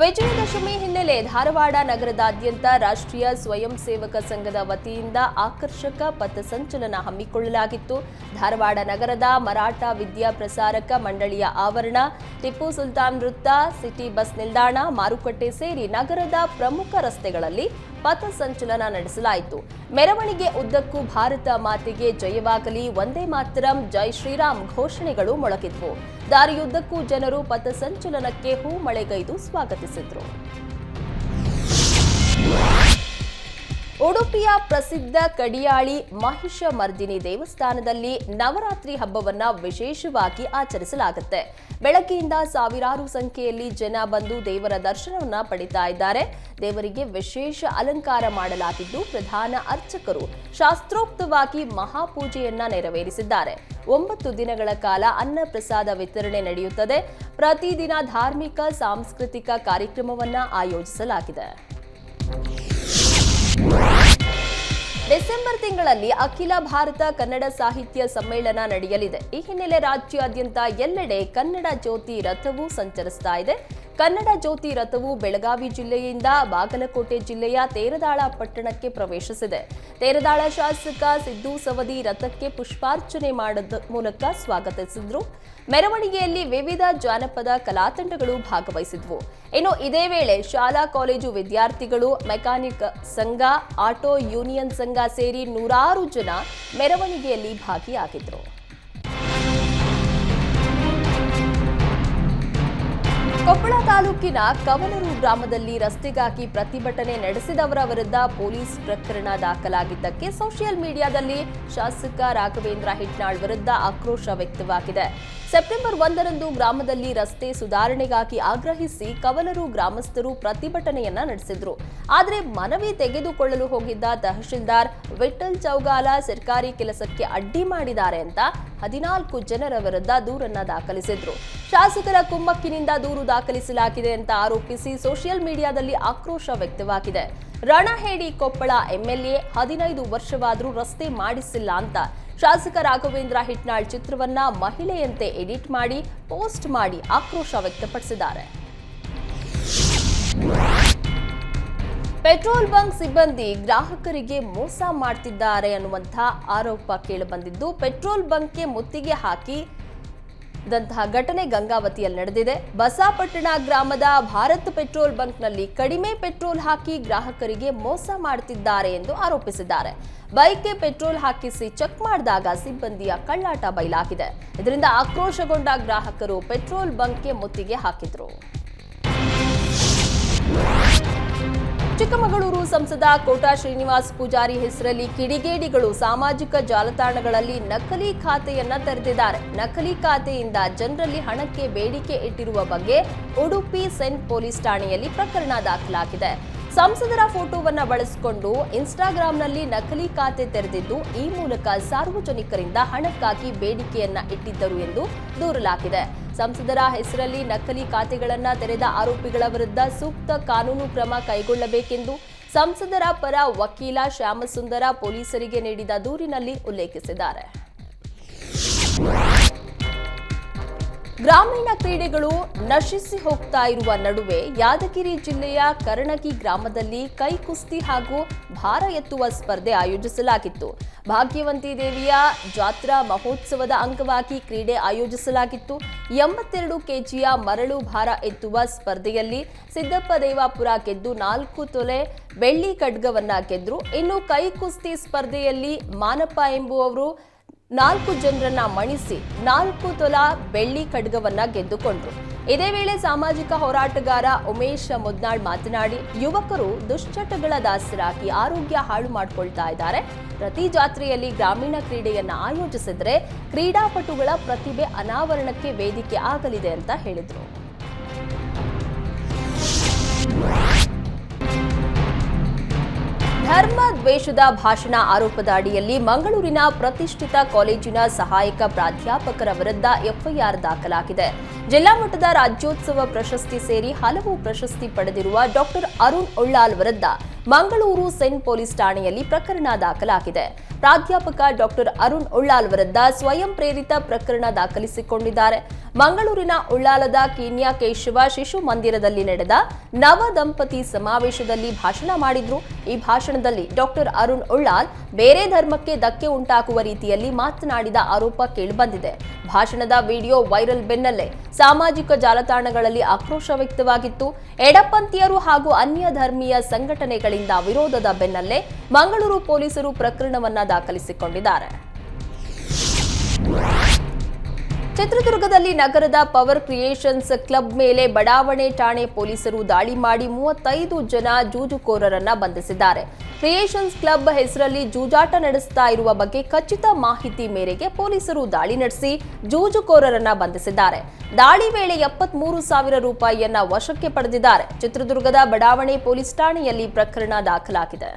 S1: ವಿಜಯದಶಮಿ ಹಿನ್ನೆಲೆ ಧಾರವಾಡ ನಗರದಾದ್ಯಂತ ರಾಷ್ಟ್ರೀಯ ಸ್ವಯಂ ಸೇವಕ ಸಂಘದ ವತಿಯಿಂದ ಆಕರ್ಷಕ ಪಥಸಂಚಲನ ಹಮ್ಮಿಕೊಳ್ಳಲಾಗಿತ್ತು. ಧಾರವಾಡ ನಗರದ ಮರಾಠ ವಿದ್ಯಾ ಪ್ರಸಾರಕ ಮಂಡಳಿಯ ಆವರಣ, ಟಿಪ್ಪು ಸುಲ್ತಾನ್ ವೃತ್ತ, ಸಿಟಿ ಬಸ್ ನಿಲ್ದಾಣ, ಮಾರುಕಟ್ಟೆ ಸೇರಿ ನಗರದ ಪ್ರಮುಖ ರಸ್ತೆಗಳಲ್ಲಿ ಪಥಸಂಚಲನ ನಡೆಸಲಾಯಿತು. ಮೆರವಣಿಗೆ ಉದ್ದಕ್ಕೂ ಭಾರತ ಮಾತೆಗೆ ಜಯವಾಗಲಿ ಒಂದೇ ಮಾತರಂ, ಜೈ ಶ್ರೀರಾಮ್ ಘೋಷಣೆಗಳು ಮೊಳಕಿದ್ವು ದಾರಿಯುದ್ದಕ್ಕೂ ಜನರು ಪಥಸಂಚಲನಕ್ಕೆ ಹೂ ಮಳೆಗೈದು ಸ್ವಾಗತಿಸಿದ್ರು. ಉಡುಪಿಯ ಪ್ರಸಿದ್ಧ ಕಡಿಯಾಳಿ ಮಹಿಷಮರ್ದಿನಿ ದೇವಸ್ಥಾನದಲ್ಲಿ ನವರಾತ್ರಿ ಹಬ್ಬವನ್ನ ವಿಶೇಷವಾಗಿ ಆಚರಿಸಲಾಗುತ್ತೆ. ಬೆಳಗ್ಗೆಯಿಂದ ಸಾವಿರಾರು ಸಂಖ್ಯೆಯಲ್ಲಿ ಜನ ಬಂದು ದೇವರ ದರ್ಶನವನ್ನ ಪಡಿತಾ ಇದ್ದಾರೆ. ದೇವರಿಗೆ ವಿಶೇಷ ಅಲಂಕಾರ ಮಾಡಲಾಗಿದ್ದು ಪ್ರಧಾನ ಅರ್ಚಕರು ಶಾಸ್ತ್ರೋಕ್ತವಾಗಿ ಮಹಾಪೂಜೆಯನ್ನ ನೆರವೇರಿಸಿದ್ದಾರೆ. ಒಂಬತ್ತು ದಿನಗಳ ಕಾಲ ಅನ್ನ ಪ್ರಸಾದ ವಿತರಣೆ ನಡೆಯುತ್ತದೆ. ಪ್ರತಿದಿನ ಧಾರ್ಮಿಕ, ಸಾಂಸ್ಕೃತಿಕ ಕಾರ್ಯಕ್ರಮವನ್ನ ಆಯೋಜಿಸಲಾಗಿದೆ. ಡಿಸೆಂಬರ್ ತಿಂಗಳಲ್ಲಿ ಅಖಿಲ ಭಾರತ ಕನ್ನಡ ಸಾಹಿತ್ಯ ಸಮ್ಮೇಳನ ನಡೆಯಲಿದೆ. ಈ ಹಿನ್ನೆಲೆ ರಾಜ್ಯಾದ್ಯಂತ ಎಲ್ಲೆಡೆ ಕನ್ನಡ ಜ್ಯೋತಿ ರಥವು ಸಂಚರಿಸ್ತಾ ಇದೆ. ಕನ್ನಡ ಜ್ಯೋತಿ ರಥವು ಬೆಳಗಾವಿ ಜಿಲ್ಲೆಯಿಂದ ಬಾಗಲಕೋಟೆ ಜಿಲ್ಲೆಯ ತೇರದಾಳ ಪಟ್ಟಣಕ್ಕೆ ಪ್ರವೇಶಿಸಿದೆ. ತೇರದಾಳ ಶಾಸಕ ಸಿದ್ದು ಸವದಿ ರಥಕ್ಕೆ ಪುಷ್ಪಾರ್ಚನೆ ಮಾಡದ ಮೂಲಕ ಸ್ವಾಗತಿಸಿದ್ರು. ಮೆರವಣಿಗೆಯಲ್ಲಿ ವಿವಿಧ ಜಾನಪದ ಕಲಾತಂಡಗಳು ಭಾಗವಹಿಸಿದ್ವು. ಇನ್ನು ಇದೇ ವೇಳೆ ಶಾಲಾ ಕಾಲೇಜು ವಿದ್ಯಾರ್ಥಿಗಳು, ಮೆಕ್ಯಾನಿಕ್ ಸಂಘ, ಆಟೋ ಯೂನಿಯನ್ ಸಂಘ ಸೇರಿ ನೂರಾರು ಜನ ಮೆರವಣಿಗೆಯಲ್ಲಿ ಭಾಗಿಯಾಗಿದ್ರು. ಕೊಪ್ಪಳ ತಾಲೂಕಿನ ಕವನೂರು ಗ್ರಾಮದಲ್ಲಿ ರಸ್ತೆಗಾಗಿ ಪ್ರತಿಭಟನೆ ನಡೆಸಿದವರ ವಿರುದ್ಧ ಪೊಲೀಸ್ ಪ್ರಕರಣ ದಾಖಲಾಗಿದ್ದಕ್ಕೆ ಸೋಷಿಯಲ್ ಮೀಡಿಯಾದಲ್ಲಿ ಶಾಸಕ ರಾಘವೇಂದ್ರ ಹಿಟ್ನಾಳ್ ವಿರುದ್ಧ ಆಕ್ರೋಶ ವ್ಯಕ್ತವಾಗಿದೆ. ಸೆಪ್ಟೆಂಬರ್ ಒಂದರಂದು ಗ್ರಾಮದಲ್ಲಿ ರಸ್ತೆ ಸುಧಾರಣೆಗಾಗಿ ಆಗ್ರಹಿಸಿ ಕವಲರು ಗ್ರಾಮಸ್ಥರು ಪ್ರತಿಭಟನೆಯನ್ನ ನಡೆಸಿದ್ರು. ಆದರೆ ಮನವಿ ತೆಗೆದುಕೊಳ್ಳಲು ಹೋಗಿದ್ದ ತಹಶೀಲ್ದಾರ್ ವಿಠಲ್ ಚೌಗಾಲ ಸರ್ಕಾರಿ ಕೆಲಸಕ್ಕೆ ಅಡ್ಡಿ ಮಾಡಿದ್ದಾರೆ ಅಂತ ಹದಿನಾಲ್ಕು ಜನರ ವಿರುದ್ಧ ದೂರನ್ನ ದಾಖಲಿಸಿದ್ರು. ಶಾಸಕರ ಕುಮ್ಮಕ್ಕಿನಿಂದ ದೂರು ದಾಖಲಿಸಲಾಗಿದೆ ಅಂತ ಆರೋಪಿಸಿ ಸೋಷಿಯಲ್ ಮೀಡಿಯಾದಲ್ಲಿ ಆಕ್ರೋಶ ವ್ಯಕ್ತವಾಗಿದೆ. ರಣಹೇಡಿ ಕೊಪ್ಪಳ ಎಂಎಲ್ಎ ಹದಿನೈದು ವರ್ಷವಾದರೂ ರಸ್ತೆ ಮಾಡಿಸಿಲ್ಲ ಅಂತ ಶಾಸಕ ರಾಘವೇಂದ್ರ ಹಿಟ್ನಾಳ್ ಚಿತ್ರವನ್ನ ಮಹಿಳೆಯಂತೆ ಎಡಿಟ್ ಮಾಡಿ, ಪೋಸ್ಟ್ ಮಾಡಿ ಆಕ್ರೋಶ ವ್ಯಕ್ತಪಡಿಸಿದ್ದಾರೆ. ಪೆಟ್ರೋಲ್ ಬಂಕ್ ಸಿಬ್ಬಂದಿ ಗ್ರಾಹಕರಿಗೆ ಮೋಸ ಮಾಡ್ತಿದ್ದಾರೆ ಅನ್ನುವಂಥ ಆರೋಪ ಕೇಳಿಬಂದಿದ್ದು ಪೆಟ್ರೋಲ್ ಬಂಕ್ಗೆ ಮುತ್ತಿಗೆ ಹಾಕಿ ದಂತಹ ಘಟನೆ ಗಂಗಾವತಿಯಲ್ಲಿ ನಡೆದಿದೆ. ಬಸಾಪಟ್ಟಣ ಗ್ರಾಮದ ಭಾರತ್ ಪೆಟ್ರೋಲ್ ಬಂಕ್ನಲ್ಲಿ ಕಡಿಮೆ ಪೆಟ್ರೋಲ್ ಹಾಕಿ ಗ್ರಾಹಕರಿಗೆ ಮೋಸ ಮಾಡುತ್ತಿದ್ದಾರೆ ಎಂದು ಆರೋಪಿಸಿದ್ದಾರೆ. ಬೈಕ್ಗೆ ಪೆಟ್ರೋಲ್ ಹಾಕಿಸಿ ಚೆಕ್ ಮಾಡಿದಾಗ ಸಿಬ್ಬಂದಿಯ ಕಳ್ಳಾಟ ಬಯಲಾಗಿದೆ. ಇದರಿಂದ ಆಕ್ರೋಶಗೊಂಡ ಗ್ರಾಹಕರು ಪೆಟ್ರೋಲ್ ಬಂಕ್ಗೆ ಮುತ್ತಿಗೆ ಹಾಕಿದ್ರು. ಚಿಕ್ಕಮಗಳೂರು ಸಂಸದ ಕೋಟಾ ಶ್ರೀನಿವಾಸ್ ಪೂಜಾರಿ ಹೆಸರಲ್ಲಿ ಕಿಡಿಗೇಡಿಗಳು ಸಾಮಾಜಿಕ ಜಾಲತಾಣಗಳಲ್ಲಿ ನಕಲಿ ಖಾತೆಯನ್ನ ತೆರೆದಿದ್ದಾರೆ. ನಕಲಿ ಖಾತೆಯಿಂದ ಜನರಲ್ಲಿ ಹಣಕ್ಕೆ ಬೇಡಿಕೆ ಇಟ್ಟಿರುವ ಬಗ್ಗೆ ಉಡುಪಿ ಸೆಂಟ್ ಪೊಲೀಸ್ ಠಾಣೆಯಲ್ಲಿ ಪ್ರಕರಣ ದಾಖಲಾಗಿದೆ. ಸಂಸದರ ಫೋಟೋವನ್ನ ಬಳಸಿಕೊಂಡು ಇನ್ಸ್ಟಾಗ್ರಾಂನಲ್ಲಿ ನಕಲಿ ಖಾತೆ ತೆರೆದಿದ್ದು, ಈ ಮೂಲಕ ಸಾರ್ವಜನಿಕರಿಂದ ಹಣಕ್ಕಾಗಿ ಬೇಡಿಕೆಯನ್ನ ಇಟ್ಟಿದ್ದರು ಎಂದು ದೂರಲಾಗಿದೆ. ಸಂಸದರ ಹೆಸರಲ್ಲಿ ನಕಲಿ ಖಾತೆಗಳನ್ನು ತೆರೆದ ಆರೋಪಿಗಳ ವಿರುದ್ಧ ಸೂಕ್ತ ಕಾನೂನು ಕ್ರಮ ಕೈಗೊಳ್ಳಬೇಕೆಂದು ಸಂಸದರ ಪರ ವಕೀಲ ಶ್ಯಾಮಸುಂದರ ಪೊಲೀಸರಿಗೆ ನೀಡಿದ ದೂರಿನಲ್ಲಿ ಉಲ್ಲೇಖಿಸಿದ್ದಾರೆ. ಗ್ರಾಮೀಣ ಕ್ರೀಡೆಗಳು ನಶಿಸಿ ಹೋಗ್ತಾ ಇರುವ ನಡುವೆ ಯಾದಗಿರಿ ಜಿಲ್ಲೆಯ ಕರಣಗಿ ಗ್ರಾಮದಲ್ಲಿ ಕೈ ಕುಸ್ತಿ ಹಾಗೂ ಭಾರ ಎತ್ತುವ ಸ್ಪರ್ಧೆ ಆಯೋಜಿಸಲಾಗಿತ್ತು. ಭಾಗ್ಯವಂತಿ ದೇವಿಯ ಜಾತ್ರಾ ಮಹೋತ್ಸವದ ಅಂಗವಾಗಿ ಕ್ರೀಡೆ ಆಯೋಜಿಸಲಾಗಿತ್ತು. ಎಂಬತ್ತೆರಡು ಕೆಜಿಯ ಮರಳು ಭಾರ ಎತ್ತುವ ಸ್ಪರ್ಧೆಯಲ್ಲಿ ಸಿದ್ದಪ್ಪ ದೇವಾಪುರ ಗೆದ್ದು ನಾಲ್ಕು ತೊಲೆ ಬೆಳ್ಳಿ ಖಡ್ಗವನ್ನ ಗೆದ್ರು. ಇನ್ನು ಕೈ ಕುಸ್ತಿ ಸ್ಪರ್ಧೆಯಲ್ಲಿ ಮಾನಪ್ಪ ಎಂಬುವವರು ನಾಲ್ಕು ಜನರನ್ನ ಮಣಿಸಿ ನಾಲ್ಕು ತೊಲಾ ಬೆಳ್ಳಿ ಖಡ್ಗವನ್ನ ಗೆದ್ದುಕೊಂಡ್ರು. ಇದೇ ವೇಳೆ ಸಾಮಾಜಿಕ ಹೋರಾಟಗಾರ ಉಮೇಶ್ ಮುದ್ನಾಳ್ ಮಾತನಾಡಿ, ಯುವಕರು ದುಶ್ಚಟಗಳ ದಾಸರಾಗಿ ಆರೋಗ್ಯ ಹಾಳು ಮಾಡ್ಕೊಳ್ತಾ ಇದ್ದಾರೆ. ಪ್ರತಿ ಜಾತ್ರೆಯಲ್ಲಿ ಗ್ರಾಮೀಣ ಕ್ರೀಡೆಯನ್ನ ಆಯೋಜಿಸಿದ್ರೆ ಕ್ರೀಡಾಪಟುಗಳ ಪ್ರತಿಭೆ ಅನಾವರಣಕ್ಕೆ ವೇದಿಕೆ ಆಗಲಿದೆ ಅಂತ ಹೇಳಿದ್ರು. ಧರ್ಮ ದ್ವೇಷದ ಭಾಷಣ ಆರೋಪದ ಅಡಿಯಲ್ಲಿ ಮಂಗಳೂರಿನ ಪ್ರತಿಷ್ಠಿತ ಕಾಲೇಜಿನ ಸಹಾಯಕ ಪ್ರಾಧ್ಯಾಪಕರ ವಿರುದ್ಧ ಎಫ್ಐಆರ್ ದಾಖಲಾಗಿದೆ. ಜಿಲ್ಲಾ ಮಟ್ಟದ ರಾಜ್ಯೋತ್ಸವ ಪ್ರಶಸ್ತಿ ಸೇರಿ ಹಲವು ಪ್ರಶಸ್ತಿ ಪಡೆದಿರುವ ಡಾಕ್ಟರ್ ಅರುಣ್ ಉಳ್ಳಾಲ್ ವಿರುದ್ಧ ಮಂಗಳೂರು ಸೆಂಟ್ ಪೊಲೀಸ್ ಠಾಣೆಯಲ್ಲಿ ಪ್ರಕರಣ ದಾಖಲಾಗಿದೆ. ಪ್ರಾಧ್ಯಾಪಕ ಡಾಕ್ಟರ್ ಅರುಣ್ ಉಳ್ಳಾಲ್ ವಿರುದ್ಧ ಸ್ವಯಂ ಪ್ರೇರಿತ ಪ್ರಕರಣ ದಾಖಲಿಸಿಕೊಂಡಿದ್ದಾರೆ. ಮಂಗಳೂರಿನ ಉಳ್ಳಾಲದ ಕೀನ್ಯಾ ಕೇಶವ ಶಿಶು ಮಂದಿರದಲ್ಲಿ ನಡೆದ ನವ ದಂಪತಿ ಸಮಾವೇಶದಲ್ಲಿ ಭಾಷಣ ಮಾಡಿದ್ರು. ಈ ಭಾಷಣದಲ್ಲಿ ಡಾಕ್ಟರ್ ಅರುಣ್ ಉಳ್ಳಾಲ್ ಬೇರೆ ಧರ್ಮಕ್ಕೆ ಧಕ್ಕೆ ಉಂಟಾಗುವ ರೀತಿಯಲ್ಲಿ ಮಾತನಾಡಿದ ಆರೋಪ ಕೇಳಿಬಂದಿದೆ. ಭಾಷಣದ ವಿಡಿಯೋ ವೈರಲ್ ಬೆನ್ನಲ್ಲೇ ಸಾಮಾಜಿಕ ಜಾಲತಾಣಗಳಲ್ಲಿ ಆಕ್ರೋಶ ವ್ಯಕ್ತವಾಗಿತ್ತು. ಎಡಪಂಥೀಯರು ಹಾಗೂ ಅನ್ಯ ಧರ್ಮೀಯ ಸಂಘಟನೆಗಳಿಂದ ವಿರೋಧದ ಬೆನ್ನಲ್ಲೇ ಮಂಗಳೂರು ಪೊಲೀಸರು ಪ್ರಕರಣವನ್ನ ದಾಖಲಿಸಿಕೊಂಡಿದ್ದಾರೆ. ಚಿತ್ರದುರ್ಗದಲ್ಲಿ ನಗರದ ಪವರ್ ಕ್ರಿಯೇಷನ್ಸ್ ಕ್ಲಬ್ ಮೇಲೆ ಬಡಾವಣೆ ಠಾಣೆ ಪೊಲೀಸರು ದಾಳಿ ಮಾಡಿ ಮೂವತ್ತೈದು ಜನ ಜೂಜುಕೋರರನ್ನ ಬಂಧಿಸಿದ್ದಾರೆ. ಕ್ರಿಯೇಷನ್ಸ್ ಕ್ಲಬ್ ಹೆಸರಲ್ಲಿ ಜೂಜಾಟ ನಡೆಸ್ತಾ ಇರುವ ಬಗ್ಗೆ ಖಚಿತ ಮಾಹಿತಿ ಮೇರೆಗೆ ಪೊಲೀಸರು ದಾಳಿ ನಡೆಸಿ ಜೂಜುಕೋರರನ್ನ ಬಂಧಿಸಿದ್ದಾರೆ. ದಾಳಿ ವೇಳೆ ಎಪ್ಪತ್ಮೂರು ಸಾವಿರ ರೂಪಾಯಿಯನ್ನ ವಶಕ್ಕೆ ಪಡೆದಿದ್ದಾರೆ. ಚಿತ್ರದುರ್ಗದ ಬಡಾವಣೆ ಪೊಲೀಸ್ ಠಾಣೆಯಲ್ಲಿ ಪ್ರಕರಣ ದಾಖಲಾಗಿದೆ.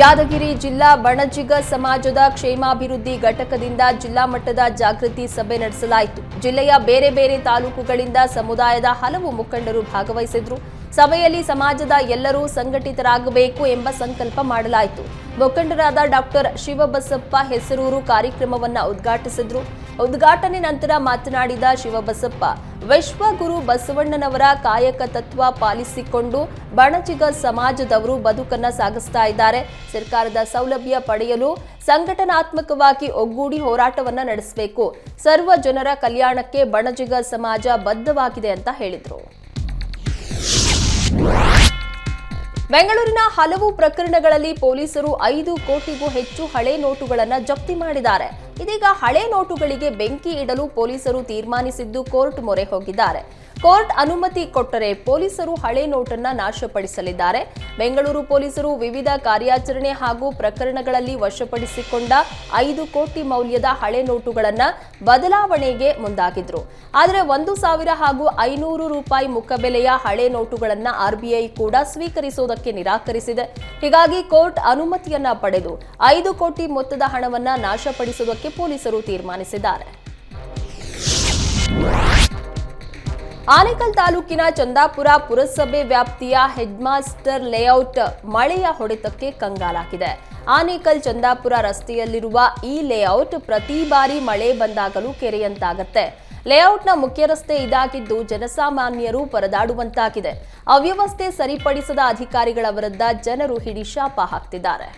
S1: ಯಾದಗಿರಿ ಜಿಲ್ಲಾ ಬಣಜಿಗ ಸಮಾಜದ ಕ್ಷೇಮಾಭಿವೃದ್ಧಿ ಘಟಕದಿಂದ ಜಿಲ್ಲಾ ಮಟ್ಟದ ಜಾಗೃತಿ ಸಭೆ ನಡೆಸಲಾಯಿತು. ಜಿಲ್ಲೆಯ ಬೇರೆ ಬೇರೆ ತಾಲೂಕುಗಳಿಂದ ಸಮುದಾಯದ ಹಲವು ಮುಖಂಡರು ಭಾಗವಹಿಸಿದ್ರು. ಸಭೆಯಲ್ಲಿ ಸಮಾಜದ ಎಲ್ಲರೂ ಸಂಘಟಿತರಾಗಬೇಕು ಎಂಬ ಸಂಕಲ್ಪ ಮಾಡಲಾಯಿತು. ಮುಖಂಡರಾದ ಡಾಕ್ಟರ್ ಶಿವಬಸಪ್ಪ ಹೆಸರೂರು ಕಾರ್ಯಕ್ರಮವನ್ನ ಉದ್ಘಾಟಿಸಿದ್ರು. ಉದ್ಘಾಟನೆ ನಂತರ ಮಾತನಾಡಿದ ಶಿವಬಸಪ್ಪ ವಿಶ್ವಗುರು ಬಸವಣ್ಣನವರ ಕಾಯಕ ತತ್ವ ಪಾಲಿಸಿಕೊಂಡು ಬಣಜಿಗ ಸಮಾಜದವರು ಬದುಕನ್ನ ಸಾಗಿಸ್ತಾ ಇದ್ದಾರೆ. ಸರ್ಕಾರದ ಸೌಲಭ್ಯ ಪಡೆಯಲು ಸಂಘಟನಾತ್ಮಕವಾಗಿ ಒಗ್ಗೂಡಿ ಹೋರಾಟವನ್ನ ನಡೆಸಬೇಕು. ಸರ್ವ ಜನರ ಕಲ್ಯಾಣಕ್ಕೆ ಬಣಜಿಗ ಸಮಾಜ ಬದ್ಧವಾಗಿದೆ ಅಂತ ಹೇಳಿದ್ರು. ಬೆಂಗಳೂರಿನ ಹಲವು ಪ್ರಕರಣಗಳಲ್ಲಿ ಪೊಲೀಸರು ಐದು ಕೋಟಿಗೂ ಹೆಚ್ಚು ಹಳೆ ನೋಟುಗಳನ್ನು ಜಪ್ತಿ ಮಾಡಿದ್ದಾರೆ. ಇದೀಗ ಹಳೆ ನೋಟುಗಳಿಗೆ ಬೆಂಕಿ ಇಡಲು ಪೊಲೀಸರು ತೀರ್ಮಾನಿಸಿದ್ದು ಕೋರ್ಟ್ ಮೊರೆ ಹೋಗಿದ್ದಾರೆ. ಕೋರ್ಟ್ ಅನುಮತಿ ಕೊಟ್ಟರೆ ಪೊಲೀಸರು ಹಳೆ ನೋಟನ್ನು ನಾಶಪಡಿಸಲಿದ್ದಾರೆ. ಬೆಂಗಳೂರು ಪೊಲೀಸರು ವಿವಿಧ ಕಾರ್ಯಾಚರಣೆ ಹಾಗೂ ಪ್ರಕರಣಗಳಲ್ಲಿ ವಶಪಡಿಸಿಕೊಂಡ ಐದು ಕೋಟಿ ಮೌಲ್ಯದ ಹಳೆ ನೋಟುಗಳನ್ನು ಬದಲಾವಣೆಗೆ ಮುಂದಾಗಿದ್ರು. ಆದರೆ ಒಂದು ಸಾವಿರ ಹಾಗೂ ಐನೂರು ರೂಪಾಯಿ ಮುಖಬೆಲೆಯ ಹಳೆ ನೋಟುಗಳನ್ನು ಆರ್ಬಿಐ ಕೂಡ ಸ್ವೀಕರಿಸುವುದಕ್ಕೆ ನಿರಾಕರಿಸಿದೆ. ಹೀಗಾಗಿ ಕೋರ್ಟ್ ಅನುಮತಿಯನ್ನ ಪಡೆದು ಐದು ಕೋಟಿ ಮೊತ್ತದ ಹಣವನ್ನ ನಾಶಪಡಿಸುವುದಕ್ಕೆ ಪೊಲೀಸರು ತೀರ್ಮಾನಿಸಿದ್ದಾರೆ. ಆನೇಕಲ್ ತಾಲೂಕಿನ ಚಂದಾಪುರ ಪುರಸಭೆ ವ್ಯಾಪ್ತಿಯ ಹೆಡ್ಮಾಸ್ಟರ್ ಲೇಔಟ್ ಮಳೆಯ ಹೊಡೆತಕ್ಕೆ ಕಂಗಾಲಾಗಿದೆ. ಆನೇಕಲ್ ಚಂದಾಪುರ ರಸ್ತೆಯಲ್ಲಿರುವ ಈ ಲೇಔಟ್ ಪ್ರತಿ ಬಾರಿ ಮಳೆ ಬಂದಾಗಲೂ ಕೆರೆಯಂತಾಗತ್ತೆ. ಲೇಔಟ್ನ ಮುಖ್ಯ ರಸ್ತೆ ಇದಾಗಿದ್ದು ಜನಸಾಮಾನ್ಯರು ಪರದಾಡುವಂತಾಗಿದೆ. ಅವ್ಯವಸ್ಥೆ ಸರಿಪಡಿಸದ ಅಧಿಕಾರಿಗಳ ವಿರುದ್ಧ ಜನರು ಹಿಡಿಶಾಪ ಹಾಕ್ತಿದ್ದಾರೆ.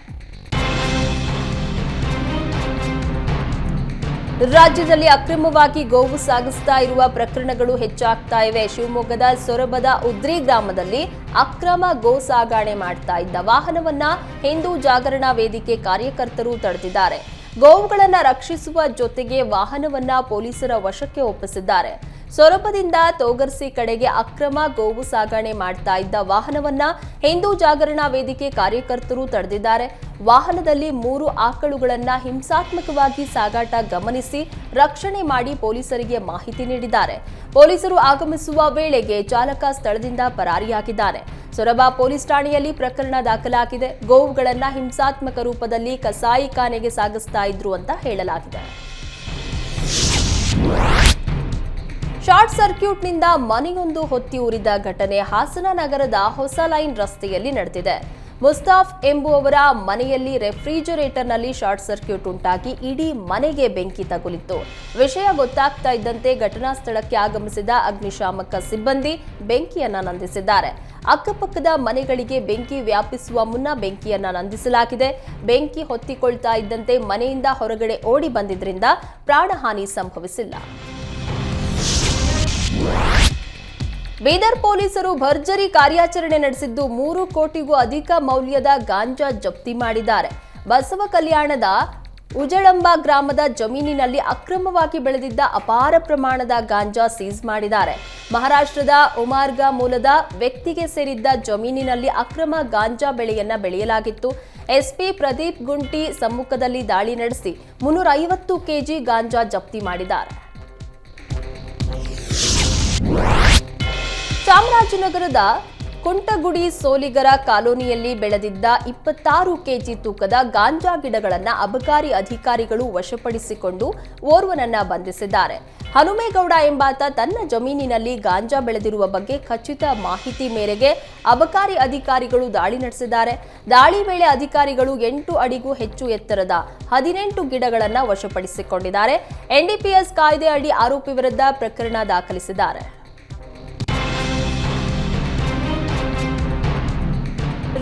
S1: ರಾಜ್ಯದಲ್ಲಿ ಅಕ್ರಮವಾಗಿ ಗೋವು ಸಾಗಿಸ್ತಾ ಇರುವ ಪ್ರಕರಣಗಳು ಹೆಚ್ಚಾಗ್ತಾ ಇವೆ. ಶಿವಮೊಗ್ಗದ ಸೊರಬದ ಉದ್ರಿ ಗ್ರಾಮದಲ್ಲಿ ಅಕ್ರಮ ಗೋ ಸಾಗಾಣೆ ಮಾಡ್ತಾ ಇದ್ದ ವಾಹನವನ್ನ ಹಿಂದೂ ಜಾಗರಣಾ ವೇದಿಕೆ ಕಾರ್ಯಕರ್ತರು ತಡೆದಿದ್ದಾರೆ. ಗೋವುಗಳನ್ನ ರಕ್ಷಿಸುವ ಜೊತೆಗೆ ವಾಹನವನ್ನ ಪೊಲೀಸರ ವಶಕ್ಕೆ ಒಪ್ಪಿಸಿದ್ದಾರೆ. ಸೊರಬದಿಂದ ತೋಗರ್ಸಿ ಕಡೆಗೆ ಅಕ್ರಮ ಗೋವು ಸಾಗಣೆ ಮಾಡ್ತಾ ಇದ್ದ ವಾಹನವನ್ನ ಹಿಂದೂ ಜಾಗರಣಾ ವೇದಿಕೆ ಕಾರ್ಯಕರ್ತರು ತಡೆದಿದ್ದಾರೆ. ವಾಹನದಲ್ಲಿ ಮೂರು ಆಕಳುಗಳನ್ನ ಹಿಂಸಾತ್ಮಕವಾಗಿ ಸಾಗಾಟ ಗಮನಿಸಿ ರಕ್ಷಣೆ ಮಾಡಿ ಪೊಲೀಸರಿಗೆ ಮಾಹಿತಿ ನೀಡಿದ್ದಾರೆ. ಪೊಲೀಸರು ಆಗಮಿಸುವ ವೇಳೆಗೆ ಚಾಲಕ ಸ್ಥಳದಿಂದ ಪರಾರಿಯಾಗಿದ್ದಾನೆ ಸೊರಬ ಪೊಲೀಸ್ ಠಾಣೆಯಲ್ಲಿ ಪ್ರಕರಣ ದಾಖಲಾಗಿದೆ. ಗೋವುಗಳನ್ನ ಹಿಂಸಾತ್ಮಕ ರೂಪದಲ್ಲಿ ಕಸಾಯಿಖಾನೆಗೆ ಸಾಗಿಸ್ತಾ ಇದ್ರು ಅಂತ ಹೇಳಲಾಗಿದೆ. ಶಾರ್ಟ್ ಸರ್ಕ್ಯೂಟ್ನಿಂದ ಮನೆಯೊಂದು ಹೊತ್ತಿ ಉರಿದ ಘಟನೆ ಹಾಸನ ನಗರದ ಹೊಸ ಲೈನ್ ರಸ್ತೆಯಲ್ಲಿ ನಡೆದಿದೆ. ಮುಸ್ತಾಫ್ ಎಂಬುವವರ ಮನೆಯಲ್ಲಿ ರೆಫ್ರಿಜರೇಟರ್ನಲ್ಲಿ ಶಾರ್ಟ್ ಸರ್ಕ್ಯೂಟ್ ಉಂಟಾಗಿ ಇಡೀ ಮನೆಗೆ ಬೆಂಕಿ ತಗುಲಿತ್ತು. ವಿಷಯ ಗೊತ್ತಾಗ್ತಾ ಇದ್ದಂತೆ ಘಟನಾ ಸ್ಥಳಕ್ಕೆ ಆಗಮಿಸಿದ ಅಗ್ನಿಶಾಮಕ ಸಿಬ್ಬಂದಿ ಬೆಂಕಿಯನ್ನ ನಂದಿಸಿದ್ದಾರೆ. ಅಕ್ಕಪಕ್ಕದ ಮನೆಗಳಿಗೆ ಬೆಂಕಿ ವ್ಯಾಪಿಸುವ ಮುನ್ನ ಬೆಂಕಿಯನ್ನ ನಂದಿಸಲಾಗಿದೆ. ಬೆಂಕಿ ಹೊತ್ತಿಕೊಳ್ತಾ ಇದ್ದಂತೆ ಮನೆಯಿಂದ ಹೊರಗಡೆ ಓಡಿ ಬಂದಿದ್ರಿಂದ ಪ್ರಾಣಹಾನಿ ಸಂಭವಿಸಿಲ್ಲ. ಬೀದರ್ ಪೊಲೀಸರು ಭರ್ಜರಿ ಕಾರ್ಯಾಚರಣೆ ನಡೆಸಿದ್ದು ಮೂರು ಕೋಟಿಗೂ ಅಧಿಕ ಮೌಲ್ಯದ ಗಾಂಜಾ ಜಪ್ತಿ ಮಾಡಿದ್ದಾರೆ. ಬಸವ ಕಲ್ಯಾಣದ ಉಜಳಂಬ ಗ್ರಾಮದ ಜಮೀನಿನಲ್ಲಿ ಅಕ್ರಮವಾಗಿ ಬೆಳೆದಿದ್ದ ಅಪಾರ ಪ್ರಮಾಣದ ಗಾಂಜಾ ಸೀಸ್ ಮಾಡಿದ್ದಾರೆ. ಮಹಾರಾಷ್ಟ್ರದ ಉಮಾರ್ಗಾ ಮೂಲದ ವ್ಯಕ್ತಿಗೆ ಸೇರಿದ್ದ ಜಮೀನಿನಲ್ಲಿ ಅಕ್ರಮ ಗಾಂಜಾ ಬೆಳೆಯನ್ನ ಬೆಳೆಯಲಾಗಿತ್ತು. ಎಸ್ಪಿ ಪ್ರದೀಪ್ ಗುಂಟಿ ಸಮ್ಮುಖದಲ್ಲಿ ದಾಳಿ ನಡೆಸಿ ಮುನ್ನೂರ ಐವತ್ತು ಕೆಜಿ ಗಾಂಜಾ ಜಪ್ತಿ ಮಾಡಿದ್ದಾರೆ. ಚಾಮರಾಜನಗರದ ಕುಂಟಗುಡಿ ಸೋಲಿಗರ ಕಾಲೋನಿಯಲ್ಲಿ ಬೆಳೆದಿದ್ದ ಇಪ್ಪತ್ತಾರು ಕೆಜಿ ತೂಕದ ಗಾಂಜಾ ಗಿಡಗಳನ್ನು ಅಬಕಾರಿ ಅಧಿಕಾರಿಗಳು ವಶಪಡಿಸಿಕೊಂಡು ಓರ್ವನನ್ನ ಬಂಧಿಸಿದ್ದಾರೆ. ಹನುಮೇಗೌಡ ಎಂಬಾತ ತನ್ನ ಜಮೀನಿನಲ್ಲಿ ಗಾಂಜಾ ಬೆಳೆದಿರುವ ಬಗ್ಗೆ ಖಚಿತ ಮಾಹಿತಿ ಮೇರೆಗೆ ಅಬಕಾರಿ ಅಧಿಕಾರಿಗಳು ದಾಳಿ ನಡೆಸಿದ್ದಾರೆ. ದಾಳಿ ವೇಳೆ ಅಧಿಕಾರಿಗಳು ಎಂಟು ಅಡಿಗೂ ಹೆಚ್ಚು ಎತ್ತರದ ಹದಿನೆಂಟು ಗಿಡಗಳನ್ನು ವಶಪಡಿಸಿಕೊಂಡಿದ್ದಾರೆ. ಎನ್ಡಿಪಿಎಸ್ ಕಾಯ್ದೆ ಅಡಿ ಆರೋಪಿ ವಿರುದ್ಧ ಪ್ರಕರಣ ದಾಖಲಿಸಿದ್ದಾರೆ.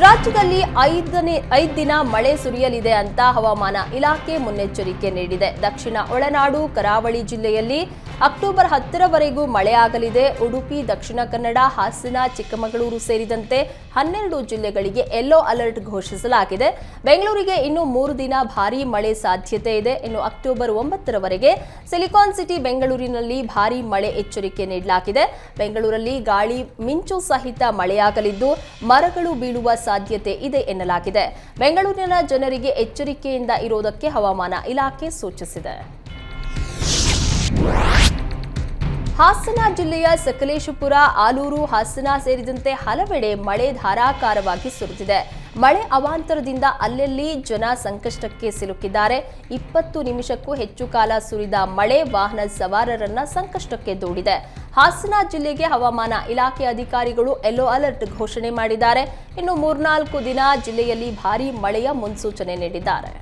S1: ರಾಜ್ಯದಲ್ಲಿ ಐದನೇ, ಐದು ದಿನ ಮಳೆ ಸುರಿಯಲಿದೆ ಅಂತ ಹವಾಮಾನ ಇಲಾಖೆ ಮುನ್ನೆಚ್ಚರಿಕೆ ನೀಡಿದೆ. ದಕ್ಷಿಣ ಒಳನಾಡು, ಕರಾವಳಿ ಜಿಲ್ಲೆಯಲ್ಲಿ ಅಕ್ಟೋಬರ್ ಹತ್ತರವರೆಗೂ ಮಳೆಯಾಗಲಿದೆ. ಉಡುಪಿ, ದಕ್ಷಿಣ ಕನ್ನಡ, ಹಾಸನ, ಚಿಕ್ಕಮಗಳೂರು ಸೇರಿದಂತೆ ಹನ್ನೆರಡು ಜಿಲ್ಲೆಗಳಿಗೆ ಯೆಲ್ಲೋ ಅಲರ್ಟ್ ಘೋಷಿಸಲಾಗಿದೆ. ಬೆಂಗಳೂರಿಗೆ ಇನ್ನು ಮೂರು ದಿನ ಭಾರೀ ಮಳೆ ಸಾಧ್ಯತೆ ಇದೆ. ಇನ್ನು ಅಕ್ಟೋಬರ್ ಒಂಬತ್ತರವರೆಗೆ ಸಿಲಿಕಾನ್ ಸಿಟಿ, ಬೆಂಗಳೂರಿನಲ್ಲಿ ಭಾರೀ ಮಳೆ ಎಚ್ಚರಿಕೆ ನೀಡಲಾಗಿದೆ. ಬೆಂಗಳೂರಲ್ಲಿ ಗಾಳಿ ಮಿಂಚು ಸಹಿತ ಮಳೆಯಾಗಲಿದ್ದು ಮರಗಳು ಬೀಳುವ ಸಾಧ್ಯತೆ ಇದೆ ಎನ್ನಲಾಗಿದೆ. ಬೆಂಗಳೂರಿನ ಜನರಿಗೆ ಎಚ್ಚರಿಕೆಯಿಂದ ಇರೋದಕ್ಕೆ ಹವಾಮಾನ ಇಲಾಖೆ ಸೂಚಿಸಿದೆ. ಹಾಸನ ಜಿಲ್ಲೆಯ ಸಕಲೇಶಪುರ, ಆಲೂರು, ಹಾಸನ ಸೇರಿದಂತೆ ಹಲವೆಡೆ ಮಳೆ ಧಾರಾಕಾರವಾಗಿ ಸುರಿದಿದೆ. ಮಳೆ ಅವಾಂತರದಿಂದ ಅಲ್ಲಲ್ಲಿ ಜನ ಸಂಕಷ್ಟಕ್ಕೆ ಸಿಲುಕಿದ್ದಾರೆ. ಇಪ್ಪತ್ತು ನಿಮಿಷಕ್ಕೂ ಹೆಚ್ಚು ಕಾಲ ಸುರಿದ ಮಳೆ ವಾಹನ ಸವಾರರನ್ನ ಸಂಕಷ್ಟಕ್ಕೆ ದೂಡಿದೆ. ಹಾಸನ ಜಿಲ್ಲೆಗೆ ಹವಾಮಾನ ಇಲಾಖೆ ಅಧಿಕಾರಿಗಳು ಯೆಲ್ಲೋ ಅಲರ್ಟ್ ಘೋಷಣೆ ಮಾಡಿದ್ದಾರೆ. ಇನ್ನು ಮೂರ್ನಾಲ್ಕು ದಿನ ಜಿಲ್ಲೆಯಲ್ಲಿ ಭಾರೀ ಮಳೆಯ ಮುನ್ಸೂಚನೆ ನೀಡಿದ್ದಾರೆ.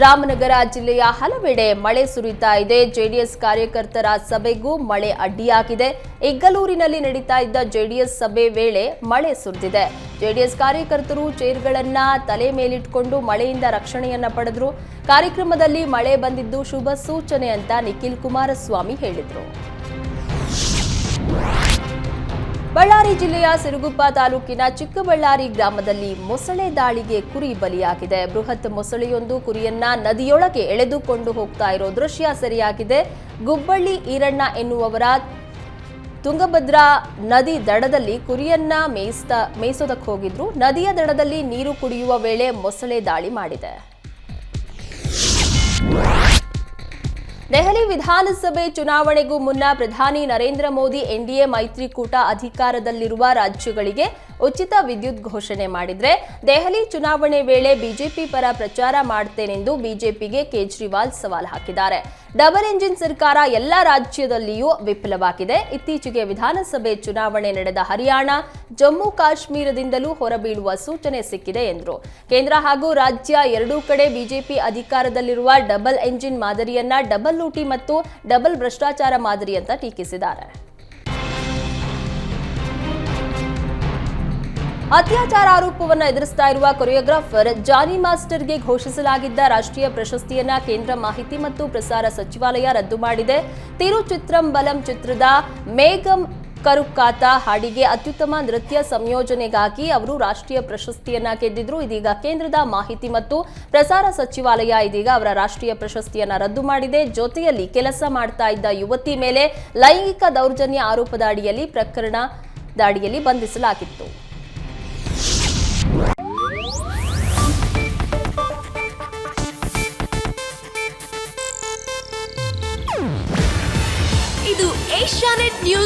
S1: ರಾಮನಗರ ಜಿಲ್ಲೆಯ ಹಲವೆಡೆ ಮಳೆ ಸುರಿತಾ ಇದೆ. ಜೆಡಿಎಸ್ ಕಾರ್ಯಕರ್ತರ ಸಭೆಗೂ ಮಳೆ ಅಡ್ಡಿಯಾಗಿದೆ. ಇಗ್ಗಲೂರಿನಲ್ಲಿ ನಡೀತಾ ಇದ್ದ ಜೆಡಿಎಸ್ ಸಭೆ ವೇಳೆ ಮಳೆ ಸುರಿದಿದೆ. ಜೆಡಿಎಸ್ ಕಾರ್ಯಕರ್ತರು ಚೇರ್ಗಳನ್ನ ತಲೆ ಮೇಲಿಟ್ಕೊಂಡು ಮಳೆಯಿಂದ ರಕ್ಷಣೆಯನ್ನ ಪಡೆದ್ರು. ಕಾರ್ಯಕ್ರಮದಲ್ಲಿ ಮಳೆ ಬಂದಿದ್ದು ಶುಭ ಸೂಚನೆ ಅಂತ ನಿಖಿಲ್ ಕುಮಾರಸ್ವಾಮಿ ಹೇಳಿದ್ರು. ಬಳ್ಳಾರಿ ಜಿಲ್ಲೆಯ ಸಿರುಗುಪ್ಪ ತಾಲೂಕಿನ ಚಿಕ್ಕಬಳ್ಳಾರಿ ಗ್ರಾಮದಲ್ಲಿ ಮೊಸಳೆ ದಾಳಿಗೆ ಕುರಿ ಬಲಿಯಾಗಿದೆ. ಬೃಹತ್ ಮೊಸಳೆಯೊಂದು ಕುರಿಯನ್ನ ನದಿಯೊಳಗೆ ಎಳೆದುಕೊಂಡು ಹೋಗ್ತಾ ಇರೋ ದೃಶ್ಯ ಸರಿಯಾಗಿದೆ. ಗುಬ್ಬಳ್ಳಿ ಈರಣ್ಣ ಎನ್ನುವವರ ತುಂಗಭದ್ರಾ ನದಿ ದಡದಲ್ಲಿ ಕುರಿಯನ್ನ ಮೇಯಿಸ್ತಾ ಮೇಯಿಸೋದಕ್ಕೆ ಹೋಗಿದ್ರು. ನದಿಯ ದಡದಲ್ಲಿ ನೀರು ಕುಡಿಯುವ ವೇಳೆ ಮೊಸಳೆ ದಾಳಿ ಮಾಡಿದೆ. ದೆಹಲಿ ವಿಧಾನಸಭೆ ಚುನಾವಣೆಗೂ ಮುನ್ನ ಪ್ರಧಾನಿ ನರೇಂದ್ರ ಮೋದಿ ಎನ್ಡಿಎ ಮೈತ್ರಿಕೂಟ ಅಧಿಕಾರದಲ್ಲಿರುವ ರಾಜ್ಯಗಳಿಗೆ ಉಚಿತ ವಿದ್ಯುತ್ ಘೋಷಣೆ ಮಾಡಿದ್ರೆ ದೆಹಲಿ ಚುನಾವಣೆ ವೇಳೆ ಬಿಜೆಪಿ ಪರ ಪ್ರಚಾರ ಮಾಡ್ತೇನೆಂದು ಬಿಜೆಪಿಗೆ ಕೇಜ್ರಿವಾಲ್ ಸವಾಲ್ ಹಾಕಿದ್ದಾರೆ. ಡಬಲ್ ಎಂಜಿನ್ ಸರ್ಕಾರ ಎಲ್ಲ ರಾಜ್ಯದಲ್ಲಿಯೂ ವಿಫಲವಾಗಿದೆ. ಇತ್ತೀಚೆಗೆ ವಿಧಾನಸಭೆ ಚುನಾವಣೆ ನಡೆದ ಹರಿಯಾಣ, ಜಮ್ಮು ಕಾಶ್ಮೀರದಿಂದಲೂ ಹೊರಬೀಳುವ ಸೂಚನೆ ಸಿಕ್ಕಿದೆ ಎಂದರು. ಕೇಂದ್ರ ಹಾಗೂ ರಾಜ್ಯ ಎರಡೂ ಕಡೆ ಬಿಜೆಪಿ ಅಧಿಕಾರದಲ್ಲಿರುವ ಡಬಲ್ ಎಂಜಿನ್ ಮಾದರಿಯನ್ನ ಡಬಲ್ ಲೂಟಿ ಮತ್ತು ಡಬಲ್ ಭ್ರಷ್ಟಾಚಾರ ಮಾದರಿ ಅಂತ ಟೀಕಿಸಿದ್ದಾರೆ. ಅತ್ಯಾಚಾರ ಆರೋಪವನ್ನು ಎದುರಿಸ್ತಾ ಇರುವ ಕೊರಿಯೋಗ್ರಾಫರ್ ಜಾನಿ ಮಾಸ್ಟರ್ಗೆ ಘೋಷಿಸಲಾಗಿದ್ದ ರಾಷ್ಟ್ರೀಯ ಪ್ರಶಸ್ತಿಯನ್ನ ಕೇಂದ್ರ ಮಾಹಿತಿ ಮತ್ತು ಪ್ರಸಾರ ಸಚಿವಾಲಯ ರದ್ದು ಮಾಡಿದೆ. ತಿರುಚಿತ್ರಂಬಲಂ ಚಿತ್ರದ ಮೇಘಂ ಕರುಕ್ಕಾತ ಹಾಡಿಗೆ ಅತ್ಯುತ್ತಮ ನೃತ್ಯ ಸಂಯೋಜನೆಗಾಗಿ ಅವರು ರಾಷ್ಟ್ರೀಯ ಪ್ರಶಸ್ತಿಯನ್ನ ಗೆದ್ದಿದ್ರು. ಇದೀಗ ಕೇಂದ್ರದ ಮಾಹಿತಿ ಮತ್ತು ಪ್ರಸಾರ ಸಚಿವಾಲಯ ಇದೀಗ ಅವರ ರಾಷ್ಟ್ರೀಯ ಪ್ರಶಸ್ತಿಯನ್ನ ರದ್ದು ಮಾಡಿದೆ. ಜೊತೆಯಲ್ಲಿ ಕೆಲಸ ಮಾಡ್ತಾ ಇದ್ದ ಯುವತಿ ಮೇಲೆ ಲೈಂಗಿಕ ದೌರ್ಜನ್ಯ ಆರೋಪದ ಅಡಿಯಲ್ಲಿ ಪ್ರಕರಣ ದಾಡಿಯಲ್ಲಿ ಬಂಧಿಸಲಾಗಿತ್ತು.